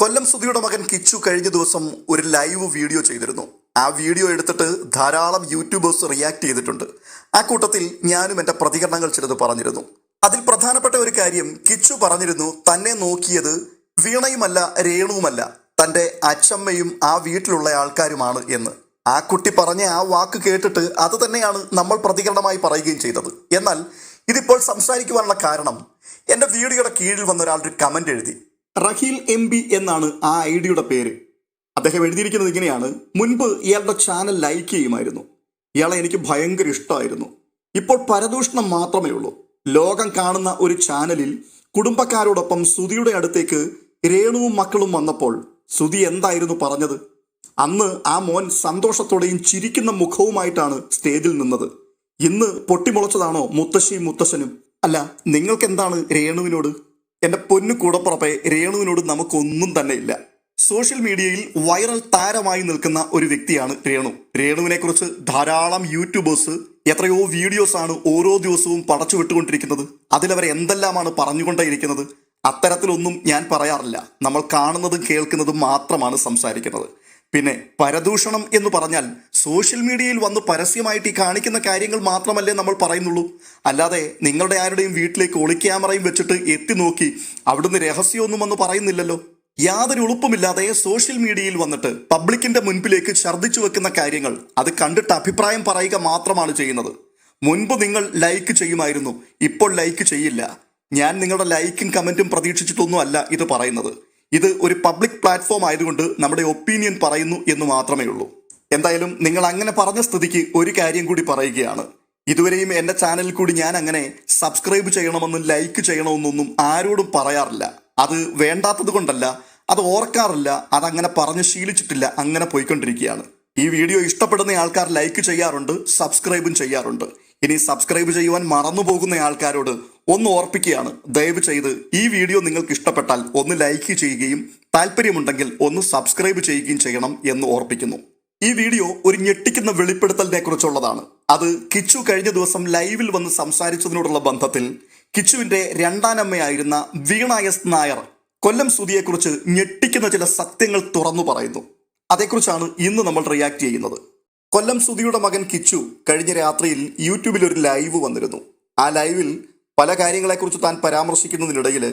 കൊല്ലം സുധിയുടെ മകൻ കിച്ചു കഴിഞ്ഞ ദിവസം ഒരു ലൈവ് വീഡിയോ ചെയ്തിരുന്നു. ആ വീഡിയോ എടുത്തിട്ട് ധാരാളം യൂട്യൂബേഴ്സ് റിയാക്ട് ചെയ്തിട്ടുണ്ട്. ആ കൂട്ടത്തിൽ ഞാനും എന്റെ പ്രതികരണങ്ങൾ ചിലത് പറഞ്ഞിരുന്നു. അതിൽ പ്രധാനപ്പെട്ട ഒരു കാര്യം കിച്ചു പറഞ്ഞിരുന്നു തന്നെ നോക്കിയത് വീണയുമല്ല രേണുവുമല്ല. തന്റെ അച്ഛമ്മയും ആ വീട്ടിലുള്ള ആൾക്കാരുമാണ് എന്ന്. ആ കുട്ടി പറഞ്ഞ ആ വാക്ക് കേട്ടിട്ട് അത് തന്നെയാണ് നമ്മൾ പ്രതികരണമായി പറയുകയും ചെയ്തത്. എന്നാൽ ഇതിപ്പോൾ സംസാരിക്കുവാനുള്ള കാരണം എന്റെ വീഡിയോയുടെ കീഴിൽ വന്ന ഒരാളൊരു കമന്റ് എഴുതി. റഹീൽ എം ബി എന്നാണ് ആ ഐ ഡിയുടെ പേര്. അദ്ദേഹം എഴുതിയിരിക്കുന്നത് ഇങ്ങനെയാണ്. മുൻപ് ഇയാളുടെ ചാനൽ ലൈക്ക് ചെയ്യുമായിരുന്നു. ഇയാളെ എനിക്ക് ഭയങ്കര ഇഷ്ടമായിരുന്നു. ഇപ്പോൾ പരദൂഷണം മാത്രമേ ഉള്ളൂ. ലോകം കാണുന്ന ഒരു ചാനലിൽ കുടുംബക്കാരോടൊപ്പം സുധിയുടെ അടുത്തേക്ക് രേണുവും മക്കളും വന്നപ്പോൾ സുധി എന്തായിരുന്നു പറഞ്ഞത്? അന്ന് ആ മോൻ സന്തോഷത്തോടെയും ചിരിക്കുന്ന മുഖവുമായിട്ടാണ് സ്റ്റേജിൽ നിന്നത്. ഇന്ന് പൊട്ടിമുളച്ചതാണോ മുത്തശ്ശിയും മുത്തശ്ശനും? അല്ല നിങ്ങൾക്ക് എന്താണ് രേണുവിനോട്? എന്റെ പൊന്നു കൂടപ്പുറപ്പെ രേണുവിനോട് നമുക്കൊന്നും തന്നെ ഇല്ല. സോഷ്യൽ മീഡിയയിൽ വൈറൽ താരമായി നിൽക്കുന്ന ഒരു വ്യക്തിയാണ് രേണു. രേണുവിനെ കുറിച്ച് ധാരാളം യൂട്യൂബേഴ്സ് എത്രയോ വീഡിയോസ് ആണ് ഓരോ ദിവസവും പടച്ചു വിട്ടുകൊണ്ടിരിക്കുന്നത്. അതിലവർ എന്തെല്ലാമാണ് പറഞ്ഞുകൊണ്ടേയിരിക്കുന്നത്? അത്തരത്തിലൊന്നും ഞാൻ പറയാറില്ല. നമ്മൾ കാണുന്നതും കേൾക്കുന്നതും മാത്രമാണ് സംസാരിക്കുന്നത്. പിന്നെ പരദൂഷണം എന്ന് പറഞ്ഞാൽ സോഷ്യൽ മീഡിയയിൽ വന്ന് പരസ്യമായിട്ട് ഈ കാണിക്കുന്ന കാര്യങ്ങൾ മാത്രമല്ലേ നമ്മൾ പറയുന്നുള്ളൂ. അല്ലാതെ നിങ്ങളുടെ ആരുടെയും വീട്ടിലേക്ക് ഒളിക്യാമറയും വെച്ചിട്ട് എത്തി നോക്കി അവിടുന്ന് രഹസ്യമൊന്നും വന്ന് പറയുന്നില്ലല്ലോ. യാതൊരു ഉളുപ്പുമില്ലാതെ സോഷ്യൽ മീഡിയയിൽ വന്നിട്ട് പബ്ലിക്കിന്റെ മുൻപിലേക്ക് ഛർദ്ദിച്ചു വെക്കുന്ന കാര്യങ്ങൾ അത് കണ്ടിട്ട് അഭിപ്രായം പറയുക മാത്രമാണ് ചെയ്യുന്നത്. മുൻപ് നിങ്ങൾ ലൈക്ക് ചെയ്യുമായിരുന്നു ഇപ്പോൾ ലൈക്ക് ചെയ്യില്ല. ഞാൻ നിങ്ങളുടെ ലൈക്കും കമന്റും പ്രതീക്ഷിച്ചിട്ടൊന്നും അല്ല ഇത് പറയുന്നത്. ഇത് ഒരു പബ്ലിക് പ്ലാറ്റ്ഫോം ആയതുകൊണ്ട് നമ്മുടെ ഒപ്പീനിയൻ പറയുന്നു എന്ന് മാത്രമേ ഉള്ളൂ. എന്തായാലും നിങ്ങൾ അങ്ങനെ പറഞ്ഞ സ്ഥിതിക്ക് ഒരു കാര്യം കൂടി പറയുകയാണ്. ഇതുവരെയും എന്റെ ചാനലിൽ കൂടി ഞാൻ അങ്ങനെ സബ്സ്ക്രൈബ് ചെയ്യണമെന്നും ലൈക്ക് ചെയ്യണമെന്നൊന്നും ആരോടും പറയാറില്ല. അത് വേണ്ടാത്തത് കൊണ്ടല്ല അത് ഓർക്കാറില്ല അതങ്ങനെ പറഞ്ഞ് ശീലിച്ചിട്ടില്ല അങ്ങനെ പോയിക്കൊണ്ടിരിക്കുകയാണ്. ഈ വീഡിയോ ഇഷ്ടപ്പെടുന്ന ആൾക്കാർ ലൈക്ക് ചെയ്യാറുണ്ട് സബ്സ്ക്രൈബും ചെയ്യാറുണ്ട്. ഇനി സബ്സ്ക്രൈബ് ചെയ്യുവാൻ മറന്നു പോകുന്ന ആൾക്കാരോട് ഒന്ന് ഓർപ്പിക്കുകയാണ്. ദയവ് ചെയ്ത് ഈ വീഡിയോ നിങ്ങൾക്ക് ഇഷ്ടപ്പെട്ടാൽ ഒന്ന് ലൈക്ക് ചെയ്യുകയും താല്പര്യമുണ്ടെങ്കിൽ ഒന്ന് സബ്സ്ക്രൈബ് ചെയ്യുകയും ചെയ്യണം എന്ന് ഓർപ്പിക്കുന്നു. ഈ വീഡിയോ ഒരു ഞെട്ടിക്കുന്ന വെളിപ്പെടുത്തലിനെ കുറിച്ചുള്ളതാണ് അത് കിച്ചു കഴിഞ്ഞ ദിവസം ലൈവിൽ വന്ന് സംസാരിച്ചതിനോടുള്ള ബന്ധത്തിൽ കിച്ചുവിന്റെ രണ്ടാനമ്മയായിരുന്ന വീണ എസ് നായർ കൊല്ലം സ്തുതിയെക്കുറിച്ച് ഞെട്ടിക്കുന്ന ചില സത്യങ്ങൾ തുറന്നു പറയുന്നു. അതേക്കുറിച്ചാണ് ഇന്ന് നമ്മൾ റിയാക്ട് ചെയ്യുന്നത്. കൊല്ലം സുധിയുടെ മകൻ കിച്ചു കഴിഞ്ഞ രാത്രിയിൽ യൂട്യൂബിൽ ഒരു ലൈവ് വന്നിരുന്നു. ആ ലൈവിൽ പല കാര്യങ്ങളെക്കുറിച്ച് താൻ പരാമർശിക്കുന്നതിനിടയിൽ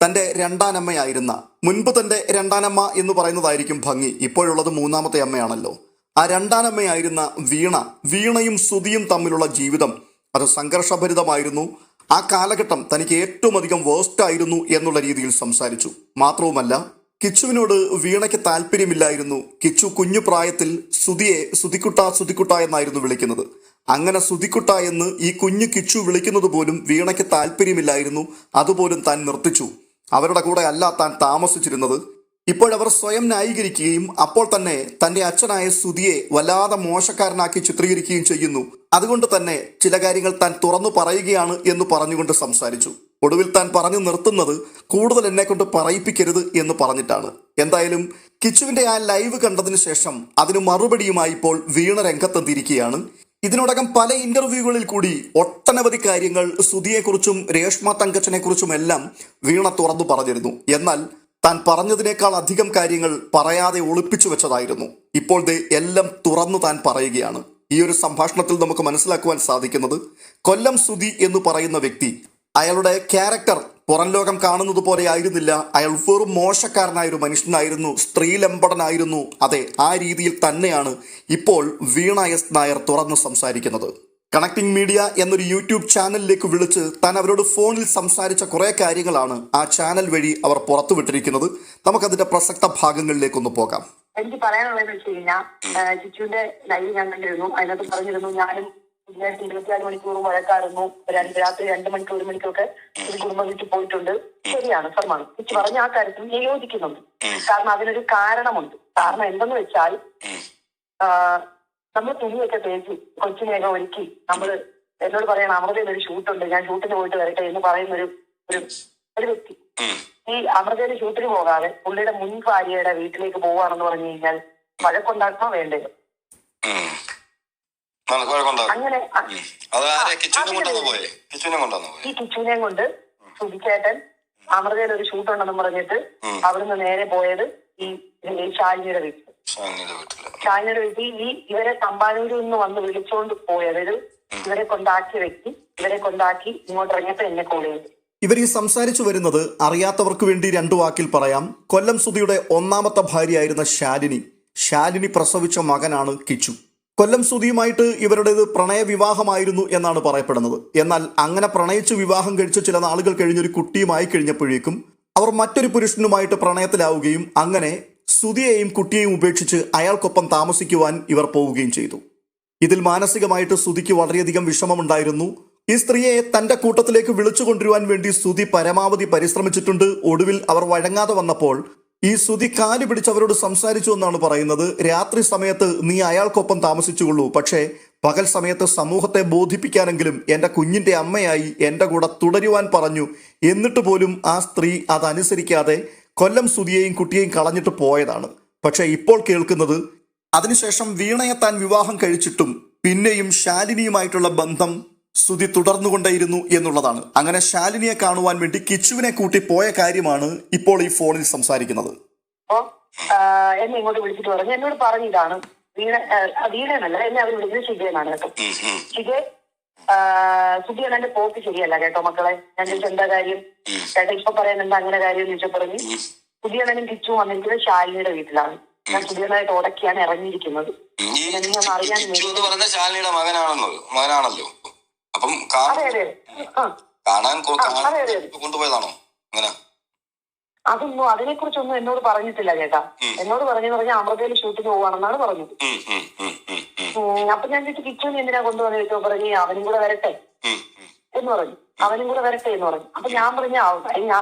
തന്റെ രണ്ടാനമ്മയായിരുന്ന മുൻപ് തന്റെ രണ്ടാനമ്മ എന്ന് പറയുന്നതായിരിക്കും ഭംഗി ഇപ്പോഴുള്ളത് മൂന്നാമത്തെ അമ്മയാണല്ലോ. ആ രണ്ടാനമ്മയായിരുന്ന വീണ വീണയും സുധിയും തമ്മിലുള്ള ജീവിതം അത് സംഘർഷഭരിതമായിരുന്നു. ആ കാലഘട്ടം തനിക്ക് ഏറ്റവും അധികം വേസ്റ്റ് ആയിരുന്നു എന്നുള്ള രീതിയിൽ സംസാരിച്ചു. മാത്രവുമല്ല കിച്ചുവിനോട് വീണയ്ക്ക് താല്പര്യമില്ലായിരുന്നു. കിച്ചു കുഞ്ഞു പ്രായത്തിൽ സുതിയെ സുതിക്കുട്ട സുതിക്കുട്ട എന്നായിരുന്നു വിളിക്കുന്നത്. അങ്ങനെ സുതിക്കുട്ട എന്ന് ഈ കുഞ്ഞു കിച്ചു വിളിക്കുന്നത് പോലും വീണയ്ക്ക് താല്പര്യമില്ലായിരുന്നു. അതുപോലും താൻ നിർത്തിച്ചു. അവരുടെ കൂടെ അല്ല താൻ താമസിച്ചിരുന്നത്. ഇപ്പോഴവർ സ്വയം ന്യായീകരിക്കുകയും അപ്പോൾ തന്നെ തന്റെ അച്ഛനായ സുതിയെ വല്ലാതെ മോശക്കാരനാക്കി ചിത്രീകരിക്കുകയും ചെയ്യുന്നു. അതുകൊണ്ട് തന്നെ ചില കാര്യങ്ങൾ താൻ തുറന്നു പറയുകയാണ് എന്ന് പറഞ്ഞുകൊണ്ട് സംസാരിച്ചു. ഒടുവിൽ താൻ പറഞ്ഞു നിർത്തുന്നത് കൂടുതൽ എന്നെ കൊണ്ട് പറയിപ്പിക്കരുത് എന്ന് പറഞ്ഞിട്ടാണ്. എന്തായാലും കിച്ചുവിന്റെ ആ ലൈവ് കണ്ടതിന് ശേഷം അതിന് മറുപടിയുമായി ഇപ്പോൾ വീണ രംഗത്തെത്തിയിരിക്കുകയാണ്. ഇതിനോടകം പല ഇന്റർവ്യൂകളിൽ കൂടി ഒട്ടനവധി കാര്യങ്ങൾ സുധിയെക്കുറിച്ചും രേഷ്മ തങ്കച്ചനെ കുറിച്ചും എല്ലാം വീണ തുറന്നു പറഞ്ഞിരുന്നു. എന്നാൽ താൻ പറഞ്ഞതിനേക്കാൾ അധികം കാര്യങ്ങൾ പറയാതെ ഒളിപ്പിച്ചു വെച്ചതായിരുന്നു. ഇപ്പോൾ ദേ എല്ലാം തുറന്നു താൻ പറയുകയാണ്. ഈ ഒരു സംഭാഷണത്തിൽ നമുക്ക് മനസ്സിലാക്കുവാൻ സാധിക്കുന്നത് കൊല്ലം സുധി എന്ന് പറയുന്ന വ്യക്തി അയാളുടെ ക്യാരക്ടർ പുറം ലോകം കാണുന്നത് പോലെ ആയിരുന്നില്ല. അയാൾ വെറും മോശക്കാരനായ ഒരു മനുഷ്യനായിരുന്നു. സ്ത്രീലമ്പടനായിരുന്നു അതെ ആ രീതിയിൽ തന്നെയാണ് ഇപ്പോൾ വീണ എസ് നായർ തുറന്ന് സംസാരിക്കുന്നത്. കണക്ടിംഗ് മീഡിയ എന്നൊരു യൂട്യൂബ് ചാനലിലേക്ക് വിളിച്ച് താൻ അവരോട് ഫോണിൽ സംസാരിച്ച കുറേ കാര്യങ്ങളാണ് ആ ചാനൽ വഴി അവർ പുറത്തുവിട്ടിരിക്കുന്നത് നമുക്കതിന്റെ പ്രസക്ത ഭാഗങ്ങളിലേക്കൊന്ന് പോകാം. എനിക്ക് പറയാനുള്ളത് വെച്ച് കഴിഞ്ഞാൽ ചിച്ചുവിന്റെ ലൈവ് ഞാൻ കണ്ടിരുന്നു. അതിനകത്ത് പറഞ്ഞിരുന്നു ഞാനും ഇതിനകത്ത് ഇരുപത്തിനാല് മണിക്കൂർ വഴക്കായിരുന്നു രണ്ട് രാത്രി രണ്ട് മണിക്കൂർ ഒരു മണിക്കൂറൊക്കെ ഒരു കുടുംബം വീട്ടിൽ പോയിട്ടുണ്ട്. ശരിയാണ് സർമാണ് ചിച്ചു പറഞ്ഞ ആ കാര്യത്തിൽ ഞാൻ യോജിക്കുന്നുണ്ട്. കാരണം അതിനൊരു കാരണമുണ്ട്. കാരണം എന്തെന്ന് വെച്ചാൽ നമ്മൾ തുണിയൊക്കെ തേച്ച് കൊച്ചിനെയൊക്കെ ഒരുക്കി നമ്മൾ എന്നോട് പറയണം അമൃതയിൽ ഒരു ഷൂട്ടുണ്ട്. ഞാൻ ഷൂട്ടിന് പോയിട്ട് വരട്ടെ എന്ന് പറയുന്ന ഒരു ഒരു വ്യക്തി. ഈ അമൃതയിൽ ഷൂട്ടിന് പോകാതെ പുള്ളിയുടെ മുൻ ഭാര്യയുടെ വീട്ടിലേക്ക് പോവാണെന്ന് പറഞ്ഞു കഴിഞ്ഞാൽ വഴക്കുണ്ടാക്കണോ വേണ്ടത് അങ്ങനെ കിച്ചുവിനെ കിച്ചുവിനെ ഈ കിച്ചുവിനെയും കൊണ്ട് സുധിച്ചേട്ടൻ അമൃതയിൽ ഒരു ഷൂട്ട് ഉണ്ടെന്ന് പറഞ്ഞിട്ട് അവിടുന്ന് നേരെ പോയത് ഈ ഷാലിനിയുടെ വീട്ടിൽ. ഷാലിനിയുടെ വീട്ടിൽ ഈ ഇവരെ തമ്പാനൂരിൽ നിന്ന് വന്ന് വിളിച്ചോണ്ട് പോയത് ഇവരെ കൊണ്ടാക്കി വെക്കി ഇവരെ കൊണ്ടാക്കി ഇങ്ങോട്ട് ഇറങ്ങിയപ്പോ എന്നെ കോൾ ചെയ്തു. ഇവർ ഈ സംസാരിച്ചു വരുന്നത് അറിയാത്തവർക്ക് വേണ്ടി രണ്ടു വാക്കിൽ പറയാം. കൊല്ലം സുധിയുടെ ഒന്നാമത്തെ ഭാര്യയായിരുന്ന ശാലിനി. ശാലിനി പ്രസവിച്ച മകനാണ് കിച്ചു. കൊല്ലം സുതിയുമായിട്ട് ഇവരുടേത് പ്രണയ വിവാഹമായിരുന്നു എന്നാണ് പറയപ്പെടുന്നത്. എന്നാൽ അങ്ങനെ പ്രണയിച്ച് വിവാഹം കഴിച്ചു ചില നാളുകൾ കഴിഞ്ഞൊരു കുട്ടിയുമായി കഴിഞ്ഞപ്പോഴേക്കും അവർ മറ്റൊരു പുരുഷനുമായിട്ട് പ്രണയത്തിലാവുകയും അങ്ങനെ സുതിയെയും കുട്ടിയെയും ഉപേക്ഷിച്ച് അയാൾക്കൊപ്പം താമസിക്കുവാൻ ഇവർ പോവുകയും ചെയ്തു. ഇതിൽ മാനസികമായിട്ട് സുതിക്ക് വളരെയധികം വിഷമമുണ്ടായിരുന്നു. ഈ സ്ത്രീയെ തന്റെ കൂട്ടത്തിലേക്ക് വിളിച്ചു കൊണ്ടുവരുവാൻ വേണ്ടി സുതി പരമാവധി പരിശ്രമിച്ചിട്ടുണ്ട്. ഒടുവിൽ അവർ വഴങ്ങാതെ വന്നപ്പോൾ ഈ ശ്രുതി കാൽ പിടിച്ച് അവരോട് സംസാരിച്ചു എന്നാണ് പറയുന്നത്. രാത്രി സമയത്ത് നീ അയാൾക്കൊപ്പം താമസിച്ചുകൊള്ളൂ. പക്ഷേ പകൽ സമയത്ത് സമൂഹത്തെ ബോധിപ്പിക്കാനെങ്കിലും എന്റെ കുഞ്ഞിന്റെ അമ്മയായി എന്റെ കൂടെ തുടരുവാൻ പറഞ്ഞു. എന്നിട്ട് പോലും ആ സ്ത്രീ അതനുസരിക്കാതെ കൊല്ലം സുതിയെയും കുട്ടിയെയും കളഞ്ഞിട്ട് പോയതാണ്. പക്ഷേ ഇപ്പോൾ കേൾക്കുന്നത് അതിനുശേഷം വീണയെ താൻ വിവാഹം കഴിച്ചിട്ടും പിന്നെയും ശാലിനിയുമായിട്ടുള്ള ബന്ധം സ്തുതി തുടർന്നുകൊണ്ടേയിരുന്നു എന്നുള്ളതാണ്. അങ്ങനെ ശാലിനിയെ കാണുവാൻ വേണ്ടി കിച്ചുവിനെ കൂട്ടി പോയ കാര്യമാണ് ഇപ്പോൾ ഈ ഫോണിൽ സംസാരിക്കുന്നത്. അപ്പൊ എന്നെ ഇങ്ങോട്ട് വിളിച്ചിട്ട് പറഞ്ഞു. എന്നോട് പറഞ്ഞിതാണ് വീണ വീണനല്ല എന്നെ അവർ വിളിച്ചത് ശിജയെന്നാണ് കേട്ടോ. ഉം, സുധിയാണ് എന്റെ പോക്ക് ശരിയല്ല കേട്ടോ മക്കളെ. ഞാൻ ചോദിച്ചു എന്താ കാര്യം? ചേട്ടാ ഇപ്പൊ പറയുന്നുണ്ട് അങ്ങനെ കാര്യം എന്ന് ചോദിച്ചാൽ പറഞ്ഞു സുധിയണ്ണനും കിച്ചു വന്നിരിക്കുന്നത് ശാലിനിയുടെ വീട്ടിലാണ്. ഞാൻ സുധിയണ്ണായിട്ട് ഉടക്കിയാണ് ഇറങ്ങിയിരിക്കുന്നത്. അറിയാൻ മകനാണല്ലോ. അപ്പം കാണാൻ. കൊണ്ടുപോയതാണോ? അങ്ങനെ അതൊന്നും അതിനെ കുറിച്ചൊന്നും എന്നോട് പറഞ്ഞിട്ടില്ല ചേട്ടാ. എന്നോട് പറഞ്ഞു പറഞ്ഞ അമൃതയിൽ ഷൂട്ടിന് പോവാണെന്നാണ് പറഞ്ഞത്. അപ്പൊ ഞാൻ ചേച്ചി കിച്ചുവിനെ എന്തിനാ കൊണ്ടുവന്ന് ചോദിച്ചോ പറഞ്ഞു അവനും കൂടെ വരട്ടെ. എന്ന് പറഞ്ഞു. അവനും കൂടെ വരട്ടെ എന്ന് പറഞ്ഞു. അപ്പൊ ഞാൻ പറഞ്ഞു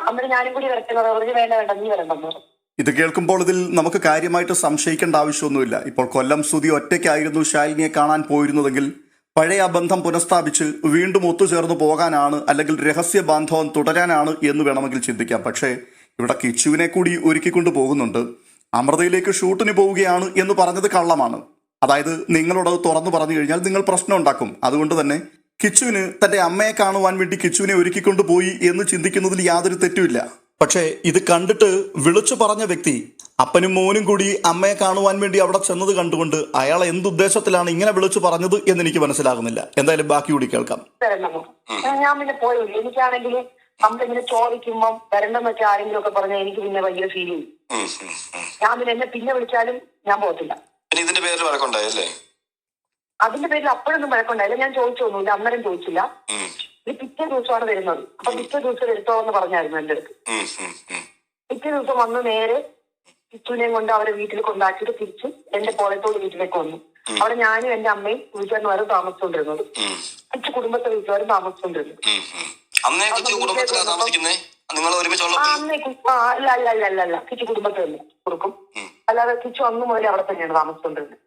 അന്നേരം ഞാനും കൂടി വരട്ടെ. എന്ന് പറഞ്ഞു വേണ്ട വേണ്ട നീ വരണ്ടെന്ന് പറഞ്ഞു. ഇത് കേൾക്കുമ്പോൾ ഇതിൽ നമുക്ക് കാര്യമായിട്ട് സംശയിക്കേണ്ട ആവശ്യമൊന്നുമില്ല. ഇപ്പോൾ കൊല്ലം സ്തുതി ഒറ്റയ്ക്കായിരുന്നു ശാലിനിയെ കാണാൻ പോയിരുന്നതെങ്കിൽ പഴയ ആ ബന്ധം പുനഃസ്ഥാപിച്ച് വീണ്ടും ഒത്തുചേർന്ന് പോകാനാണ് അല്ലെങ്കിൽ രഹസ്യ ബാന്ധവം തുടരാനാണ് എന്ന് വേണമെങ്കിൽ ചിന്തിക്കാം. പക്ഷേ ഇവിടെ കിച്ചുവിനെ കൂടി ഒരുക്കിക്കൊണ്ട് പോകുന്നുണ്ട്. അമൃതയിലേക്ക് ഷൂട്ടിന് പോവുകയാണ് എന്ന് പറഞ്ഞത് കള്ളമാണ്. അതായത് നിങ്ങളോട് തുറന്നു പറഞ്ഞു കഴിഞ്ഞാൽ നിങ്ങൾ പ്രശ്നം ഉണ്ടാക്കും. അതുകൊണ്ട് തന്നെ കിച്ചുവിന് തന്റെ അമ്മയെ കാണുവാൻ വേണ്ടി കിച്ചുവിനെ ഒരുക്കിക്കൊണ്ട് പോയി എന്ന് ചിന്തിക്കുന്നതിൽ യാതൊരു തെറ്റുമില്ല. പക്ഷേ ഇത് കണ്ടിട്ട് വിളിച്ചു പറഞ്ഞ വ്യക്തി അപ്പനും മോനും കൂടി അമ്മയെ കാണുവാൻ വേണ്ടി അവിടെ ചെന്നത് കണ്ടുകൊണ്ട് അയാൾ എന്തുദ്ദേശത്തിലാണ് ഇങ്ങനെ വിളിച്ചു പറഞ്ഞത് എന്ന് എനിക്ക് മനസ്സിലാകുന്നില്ല. എന്തായാലും ബാക്കി കൂടി കേൾക്കാം. ഞാൻ പിന്നെ പോയി എനിക്കാണെങ്കിൽ നമ്മളിങ്ങനെ ചോദിക്കുമ്പം വരണ്ടെന്നൊക്കെ ആരെങ്കിലും ഒക്കെ പറഞ്ഞാൽ എനിക്ക് പിന്നെ ഭയങ്കര ഫീൽ ചെയ്യും. ഞാൻ പിന്നെ എന്നെ പിന്നെ വിളിച്ചാലും ഞാൻ പോകത്തില്ല. ഇതിന്റെ പേരിൽ വഴക്കുണ്ടായി അല്ലേ? അതിന്റെ പേരിൽ അപ്പോഴൊന്നും വഴക്കുണ്ടായില്ല. ഞാൻ ചോദിച്ചൊന്നുമില്ല. അന്നേരം ചോദിച്ചില്ല. പിറ്റേ ദിവസമാണ് വരുന്നത്. അപ്പൊ പിറ്റേ ദിവസം വരുത്തോ എന്ന് പറഞ്ഞായിരുന്നു എന്റെ അടുത്ത്. പിറ്റേ ദിവസം വന്ന് നേരെ പിച്ചുവിനെയും കൊണ്ട് അവരെ വീട്ടിൽ കൊണ്ടാക്കിയിട്ട് തിരിച്ച് എന്റെ കോളത്തോട് വീട്ടിലേക്ക് വന്നു. അവിടെ ഞാനും എന്റെ അമ്മയും വീട്ടുകാരന്മാരും താമസിച്ചുകൊണ്ടിരുന്നത്. കിച്ചു കുടുംബത്തെ വീട്ടുകാരും താമസിച്ചുകൊണ്ടിരുന്നത്. നിങ്ങൾ അല്ല അല്ല അല്ല അല്ല അല്ല. കിച്ചു കുടുംബത്തെ തന്നെ കൊടുക്കും. അല്ലാതെ കിച്ചു അന്ന് മുതലേ അവിടെ തന്നെയാണ് താമസിച്ചുകൊണ്ടിരുന്നത്.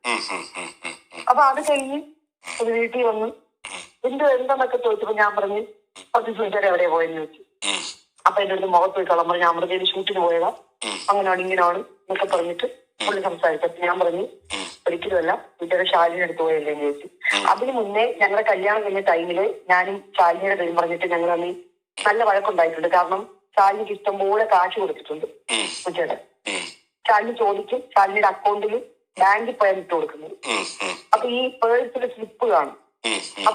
അപ്പൊ അത് കഴിഞ്ഞ് ഒരു വീട്ടിൽ വന്ന് എന്ത് എന്താന്നൊക്കെ ചോദിച്ചപ്പോ ഞാൻ പറഞ്ഞു പത്ത് വീട്ടുകാർ എവിടെയാ പോയെന്ന് ചോദിച്ചു. അപ്പൊ എന്റെ അടുത്ത് മുഖത്ത് പോയി ഞാൻ പറഞ്ഞു അമൃതയിൽ ഷൂട്ടിന് പോയതാ. അങ്ങനെയാണ് ഇങ്ങനെയാണ് എന്നൊക്കെ പറഞ്ഞിട്ട് പുള്ളി സംസാരിച്ചപ്പോ ഞാൻ പറഞ്ഞു ഒരിക്കലുമല്ല വീട്ടുകാരെ ശാലിനി എടുത്ത് പോയല്ലേ എന്ന് ചോദിച്ചു. അതിന് മുന്നേ ഞങ്ങളുടെ കല്യാണം കഴിഞ്ഞ ടൈമിൽ ഞാനും ശാലിനിയുടെ പേരും പറഞ്ഞിട്ട് ഞങ്ങൾ അന്ന് നല്ല വഴക്കുണ്ടായിട്ടുണ്ട്. കാരണം ശാലിനിക്ക് ഇഷ്ടംപോലെ കാശ് കൊടുത്തിട്ടുണ്ട് ഉച്ചയുടെ ശാലിനി ചോദിക്കും ശാലിനിയുടെ അക്കൗണ്ടിൽ ബാങ്കിൽ പോയാൽ ഇട്ട് കൊടുക്കുന്നത്. അപ്പൊ ഈ പേഴ്സിലെ സ്ലിപ്പ് കാണും.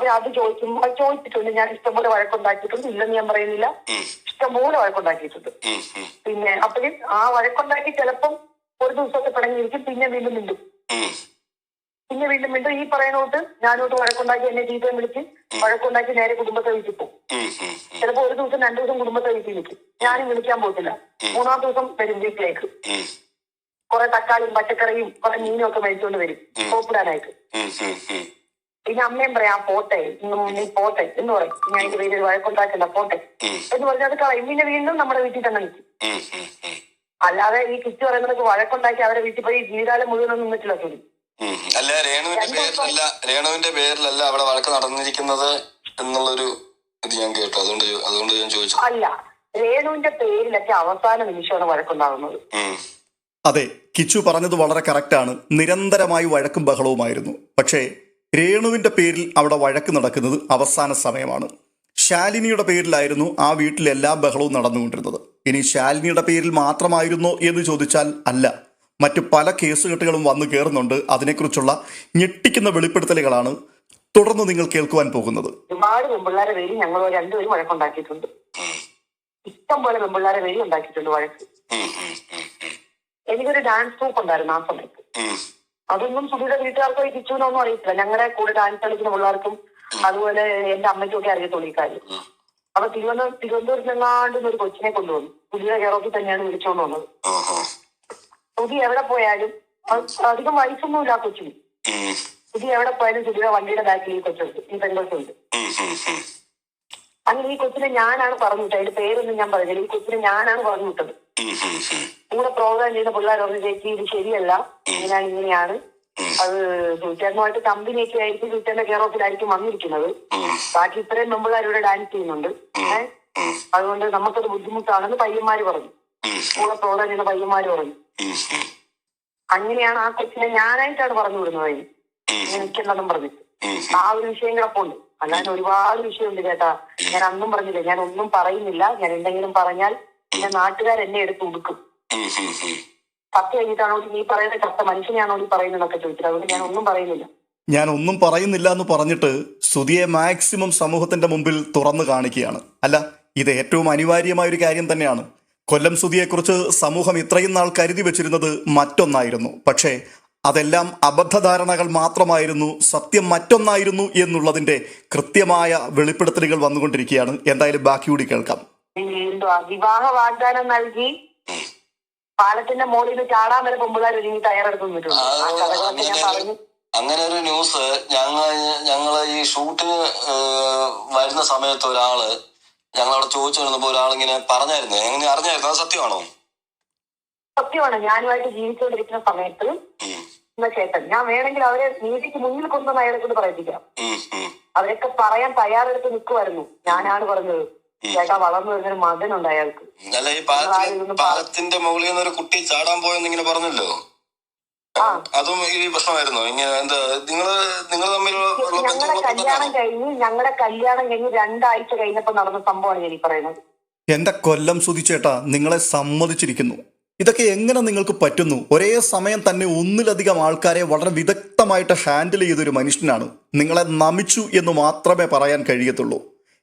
അത് ചോദിക്കുമ്പോൾ ചോദിച്ചിട്ടുണ്ട്. ഞാൻ ഇഷ്ടംപോലെ വഴക്കുണ്ടാക്കിയിട്ടുണ്ട്. ഇല്ലെന്ന് ഞാൻ പറയുന്നില്ല. ഇഷ്ടംപോലെ വഴക്കുണ്ടാക്കിയിട്ടുണ്ട്. പിന്നെ അപ്പോഴും ആ വഴക്കുണ്ടാക്കി ചിലപ്പം ഒരു ദിവസമൊക്കെ പിണങ്ങിയിരിക്കും പിന്നെ വീണ്ടും മിണ്ടും. പിന്നെ വീണ്ടും വീണ്ടും ഈ പറയുന്നോട്ട് ഞാനോട്ട് വഴക്കുണ്ടാക്കി എന്നെ ചീത്തയും വിളിച്ച് വഴക്കുണ്ടാക്കി നേരെ കുടുംബത്തെ വീട്ടിൽ പോകും. ഉം, ഉം, ഉം, ചിലപ്പോ ഒരു ദിവസം രണ്ടു ദിവസം കുടുംബത്തെ വീട്ടിൽ നിൽക്കും. ഞാനും വിളിക്കാൻ പോകത്തില്ല. മൂന്നാം ദിവസം വരും വീട്ടിലേക്ക്. കുറെ തക്കാളിയും പച്ചക്കറിയും കുറെ മീനും ഒക്കെ മേടിച്ചുകൊണ്ട് വരും. ഉം. പിന്നെ അമ്മയും പറയാം പോട്ടെ ഇന്ന് നീ പോട്ടെ എന്ന് പറയും. ഞാൻ എന്റെ പേരിൽ വഴക്കുണ്ടാക്കില്ല പോട്ടെ. എന്ന് പറഞ്ഞാൽ അത് കളയും. പിന്നെ വീണ്ടും നമ്മുടെ വീട്ടിൽ തന്നെ നിൽക്കും. അല്ലാതെ ഈ കിറ്റ് പറയുന്നത് വഴക്കുണ്ടാക്കി അവരെ വീട്ടിൽ പോയി ജീവിതകാലം മുഴുവൻ നിന്നിട്ടില്ല സുനി ഉം. അല്ല രേണുവിന്റെ പേരിലല്ല രേണുവിന്റെ പേരിലല്ല അവിടെ വഴക്ക് നടന്നിരിക്കുന്നത് എന്നുള്ളൊരു ഇത് ഞാൻ കേട്ടു. അതുകൊണ്ട് അതുകൊണ്ട് ഞാൻ ചോദിച്ചു. അല്ല രേണുവിന്റെ പേരിലൊക്കെ അവസാന നിമിഷമാണ് വഴക്കുണ്ടാകുന്നത്. അതെ കിച്ചു പറഞ്ഞത് വളരെ കറക്റ്റാണ് നിരന്തരമായി വഴക്കും ബഹളവുമായിരുന്നു. പക്ഷേ രേണുവിന്റെ പേരിൽ അവിടെ വഴക്ക് നടക്കുന്നത് അവസാന സമയമാണ്. ശാലിനിയുടെ പേരിലായിരുന്നു ആ വീട്ടിൽ എല്ലാ ബഹളവും നടന്നുകൊണ്ടിരുന്നത്. ഇനി ശാലിനിയുടെ പേരിൽ മാത്രമായിരുന്നോ എന്ന് ചോദിച്ചാൽ അല്ല. മറ്റു പല കേസുകെട്ടുകളും വന്നു കയറുന്നുണ്ട് അതിനെക്കുറിച്ചുള്ള ഞെട്ടിക്കുന്ന വെളിപ്പെടുത്തലുകളാണ് തുടർന്ന് നിങ്ങൾ കേൾക്കുവാൻ പോകുന്നത്. ഒരുപാട് പെമ്പിള്ളാരെ പേര് ഞങ്ങൾ രണ്ടുപേരും വഴക്കുണ്ടാക്കിയിട്ടുണ്ട്. ഇഷ്ടം പോലെ പെമ്പിള്ളാരെ പേര് ഉണ്ടാക്കിയിട്ടുണ്ട് വഴക്ക്. എനിക്കൊരു ഡാൻസ് ഗ്രൂപ്പ് ഉണ്ടായിരുന്നു ആ സമയത്ത്. അതൊന്നും സുധിയുടെ വീട്ടുകാർക്കോ ഈ എന്നൊന്നും അറിയത്തില്ല. ഞങ്ങളുടെ കൂടെ ഡാൻസ് കളിക്കുന്ന പിള്ളേർക്കും അതുപോലെ എന്റെ അമ്മയ്ക്കും ഒക്കെ അറിയത്തുള്ളൂ ഈ കാര്യം. അപ്പൊ തിരുവനന്തപുരം തിരുവനന്തപുരത്ത് എങ്ങാണ്ട് ഒരു കൊച്ചിനെ കൊണ്ടുവന്നു. പുതിയ കേരളത്തിൽ തന്നെയാണ് വിളിച്ചോണ്ട് വന്നത്. സുധി എവിടെ പോയാലും അധികം വയസ്സൊന്നുമില്ല ആ കൊച്ചിന്. പുതിയ സുധി എവിടെ പോയാലും സുധിയുടെ വണ്ടിയുടെ ബാക്കിൽ ഈ കൊച്ചുണ്ട്. ഈ പെൺകൊച്ചുണ്ട്. അങ്ങനെ ഈ കൊച്ചിനെ ഞാനാണ് പറഞ്ഞു വിട്ടത്. അതിന്റെ പേരൊന്നും ഞാൻ പറഞ്ഞില്ല. ഈ കൊച്ചിനെ ഞാനാണ് പറഞ്ഞു വിട്ടത്. കൂടെ പ്രോഗ്രാം ചെയ്യുന്ന പിള്ളേർ പറഞ്ഞു ചേച്ചി ഇത് ശരിയല്ല. ഇങ്ങനെയാണ്. ഇങ്ങനെയാണ് അത് സൂചാനുമായിട്ട് കമ്പനിയൊക്കെ ആയിരിക്കും സൂചാന്റെ കെയർ ഓഫിലായിരിക്കും വന്നിരിക്കുന്നത് ബാക്കി ഇത്രയും പെമ്പിള്ളേർ ഇവിടെ ഡാൻസ് ചെയ്യുന്നുണ്ട്. ഏഹ് അതുകൊണ്ട് നമുക്കത് ബുദ്ധിമുട്ടാണെന്ന് പയ്യന്മാര് പറഞ്ഞു. കൂടെ പ്രോഗ്രാം ചെയ്യുന്ന പയ്യന്മാര് പറഞ്ഞു. അങ്ങനെയാണ് ആ കൊച്ചിനെ ഞാനായിട്ടാണ് പറഞ്ഞു വിടുന്നത്. അതിന് നിൽക്കണ്ടെന്നും പറഞ്ഞിട്ട്. ആ ഒരു വിഷയം കിടപ്പുണ്ട് അല്ലാതെ ഒരുപാട് വിഷയമുണ്ട് ചേട്ടാ. ഞാൻ അന്നും പറഞ്ഞില്ല. ഞാൻ ഒന്നും പറയുന്നില്ല. ഞാൻ എന്തെങ്കിലും പറഞ്ഞാൽ എന്റെ നാട്ടുകാർ എന്നെ എടുത്ത് ഉടുക്കും. സത്യം കഴിഞ്ഞിട്ടാണോ നീ പറയുന്ന ചത്ത മനുഷ്യനെയാണോ നീ പറയുന്നതൊക്കെ ചോദിച്ചത് അതുകൊണ്ട് ഞാൻ ഒന്നും പറയുന്നില്ല. ഞാൻ ഒന്നും പറയുന്നില്ല എന്ന് പറഞ്ഞിട്ട് സുതിയെ മാക്സിമം സമൂഹത്തിന്റെ മുമ്പിൽ തുറന്നു കാണിക്കുകയാണ്. അല്ല ഇത് ഏറ്റവും അനിവാര്യമായ ഒരു കാര്യം തന്നെയാണ്. കൊല്ലം സുതിയെക്കുറിച്ച് സമൂഹം ഇത്രയും നാൾ കരുതി വെച്ചിരുന്നത് മറ്റൊന്നായിരുന്നു. പക്ഷേ അതെല്ലാം അബദ്ധധാരണകൾ മാത്രമായിരുന്നു സത്യം മറ്റൊന്നായിരുന്നു എന്നുള്ളതിന്റെ കൃത്യമായ വെളിപ്പെടുത്തലുകൾ വന്നുകൊണ്ടിരിക്കുകയാണ്. എന്തായാലും ബാക്കി കൂടി കേൾക്കാം. എന്തുവാ വിവാഹ വാഗ്ദാനം നൽകി പാലത്തിന്റെ മുകളിൽ നിന്ന് ചാടാൻ വരെ പൊമ്പുകാർ ഒരുങ്ങി തയ്യാറെടുത്ത് നിന്നിട്ടുണ്ട് അങ്ങനെ ഒരു ന്യൂസ്. ഞങ്ങൾ ഞങ്ങൾ ഈ ഷൂട്ടിന് വരുന്ന സമയത്ത് ഒരാൾ ഞങ്ങളവിടെ ചോദിച്ചു വരുന്നപ്പോ ഒരാളിങ്ങനെ പറഞ്ഞായിരുന്നു. എങ്ങനെ അറിഞ്ഞായിരുന്നു? അത് സത്യമാണോ? സത്യമാണ്. ഞാനുമായിട്ട് ജീവിച്ചുകൊണ്ടിരിക്കുന്ന സമയത്ത് എന്ന ചേട്ടൻ ഞാൻ വേണമെങ്കിൽ അവരെ നീതിക്ക് മുന്നിൽ കൊണ്ടുവന്ന് അയാളെ കൊണ്ട് പറയിപ്പിക്കാം. അവരൊക്കെ പറയാൻ തയ്യാറെടുത്ത് നിൽക്കുമായിരുന്നു ഞാനാണ് പറഞ്ഞത്. ചേട്ടാ വളർന്നു വരുന്നൊരു മകനുണ്ട് അയാൾക്ക്. അല്ല ഈ പാലത്തിന് പാലത്തിന്റെ മുകളിൽ നിന്ന് ഒരു കുട്ടി ചാടാൻ പോയെന്ന് ഇങ്ങനെ പറഞ്ഞല്ലോ? അതും ഈ പ്രശ്നമായിരുന്നു? ഇങ്ങനെ എന്താ നിങ്ങൾ നിങ്ങൾ തമ്മിൽ ഞങ്ങളുടെ കല്യാണം കഴിഞ്ഞ് ഞങ്ങളുടെ കല്യാണം കഴിഞ്ഞ് രണ്ടാഴ്ച കഴിഞ്ഞപ്പോ നടന്ന സംഭവമാണ് ഞാൻ ഈ പറയുന്നത്. എന്റെ കൊല്ലം സുതിച്ചേട്ടാ നിങ്ങളെ സമ്മതിച്ചിരിക്കുന്നു. ഇതൊക്കെ എങ്ങനെ നിങ്ങൾക്ക് പറ്റുന്നു? ഒരേ സമയം തന്നെ ഒന്നിലധികം ആൾക്കാരെ വളരെ വിദഗ്ധമായിട്ട് ഹാൻഡിൽ ചെയ്തൊരു മനുഷ്യനാണ്. നിങ്ങളെ നമിച്ചു എന്ന് മാത്രമേ പറയാൻ കഴിയത്തുള്ളൂ.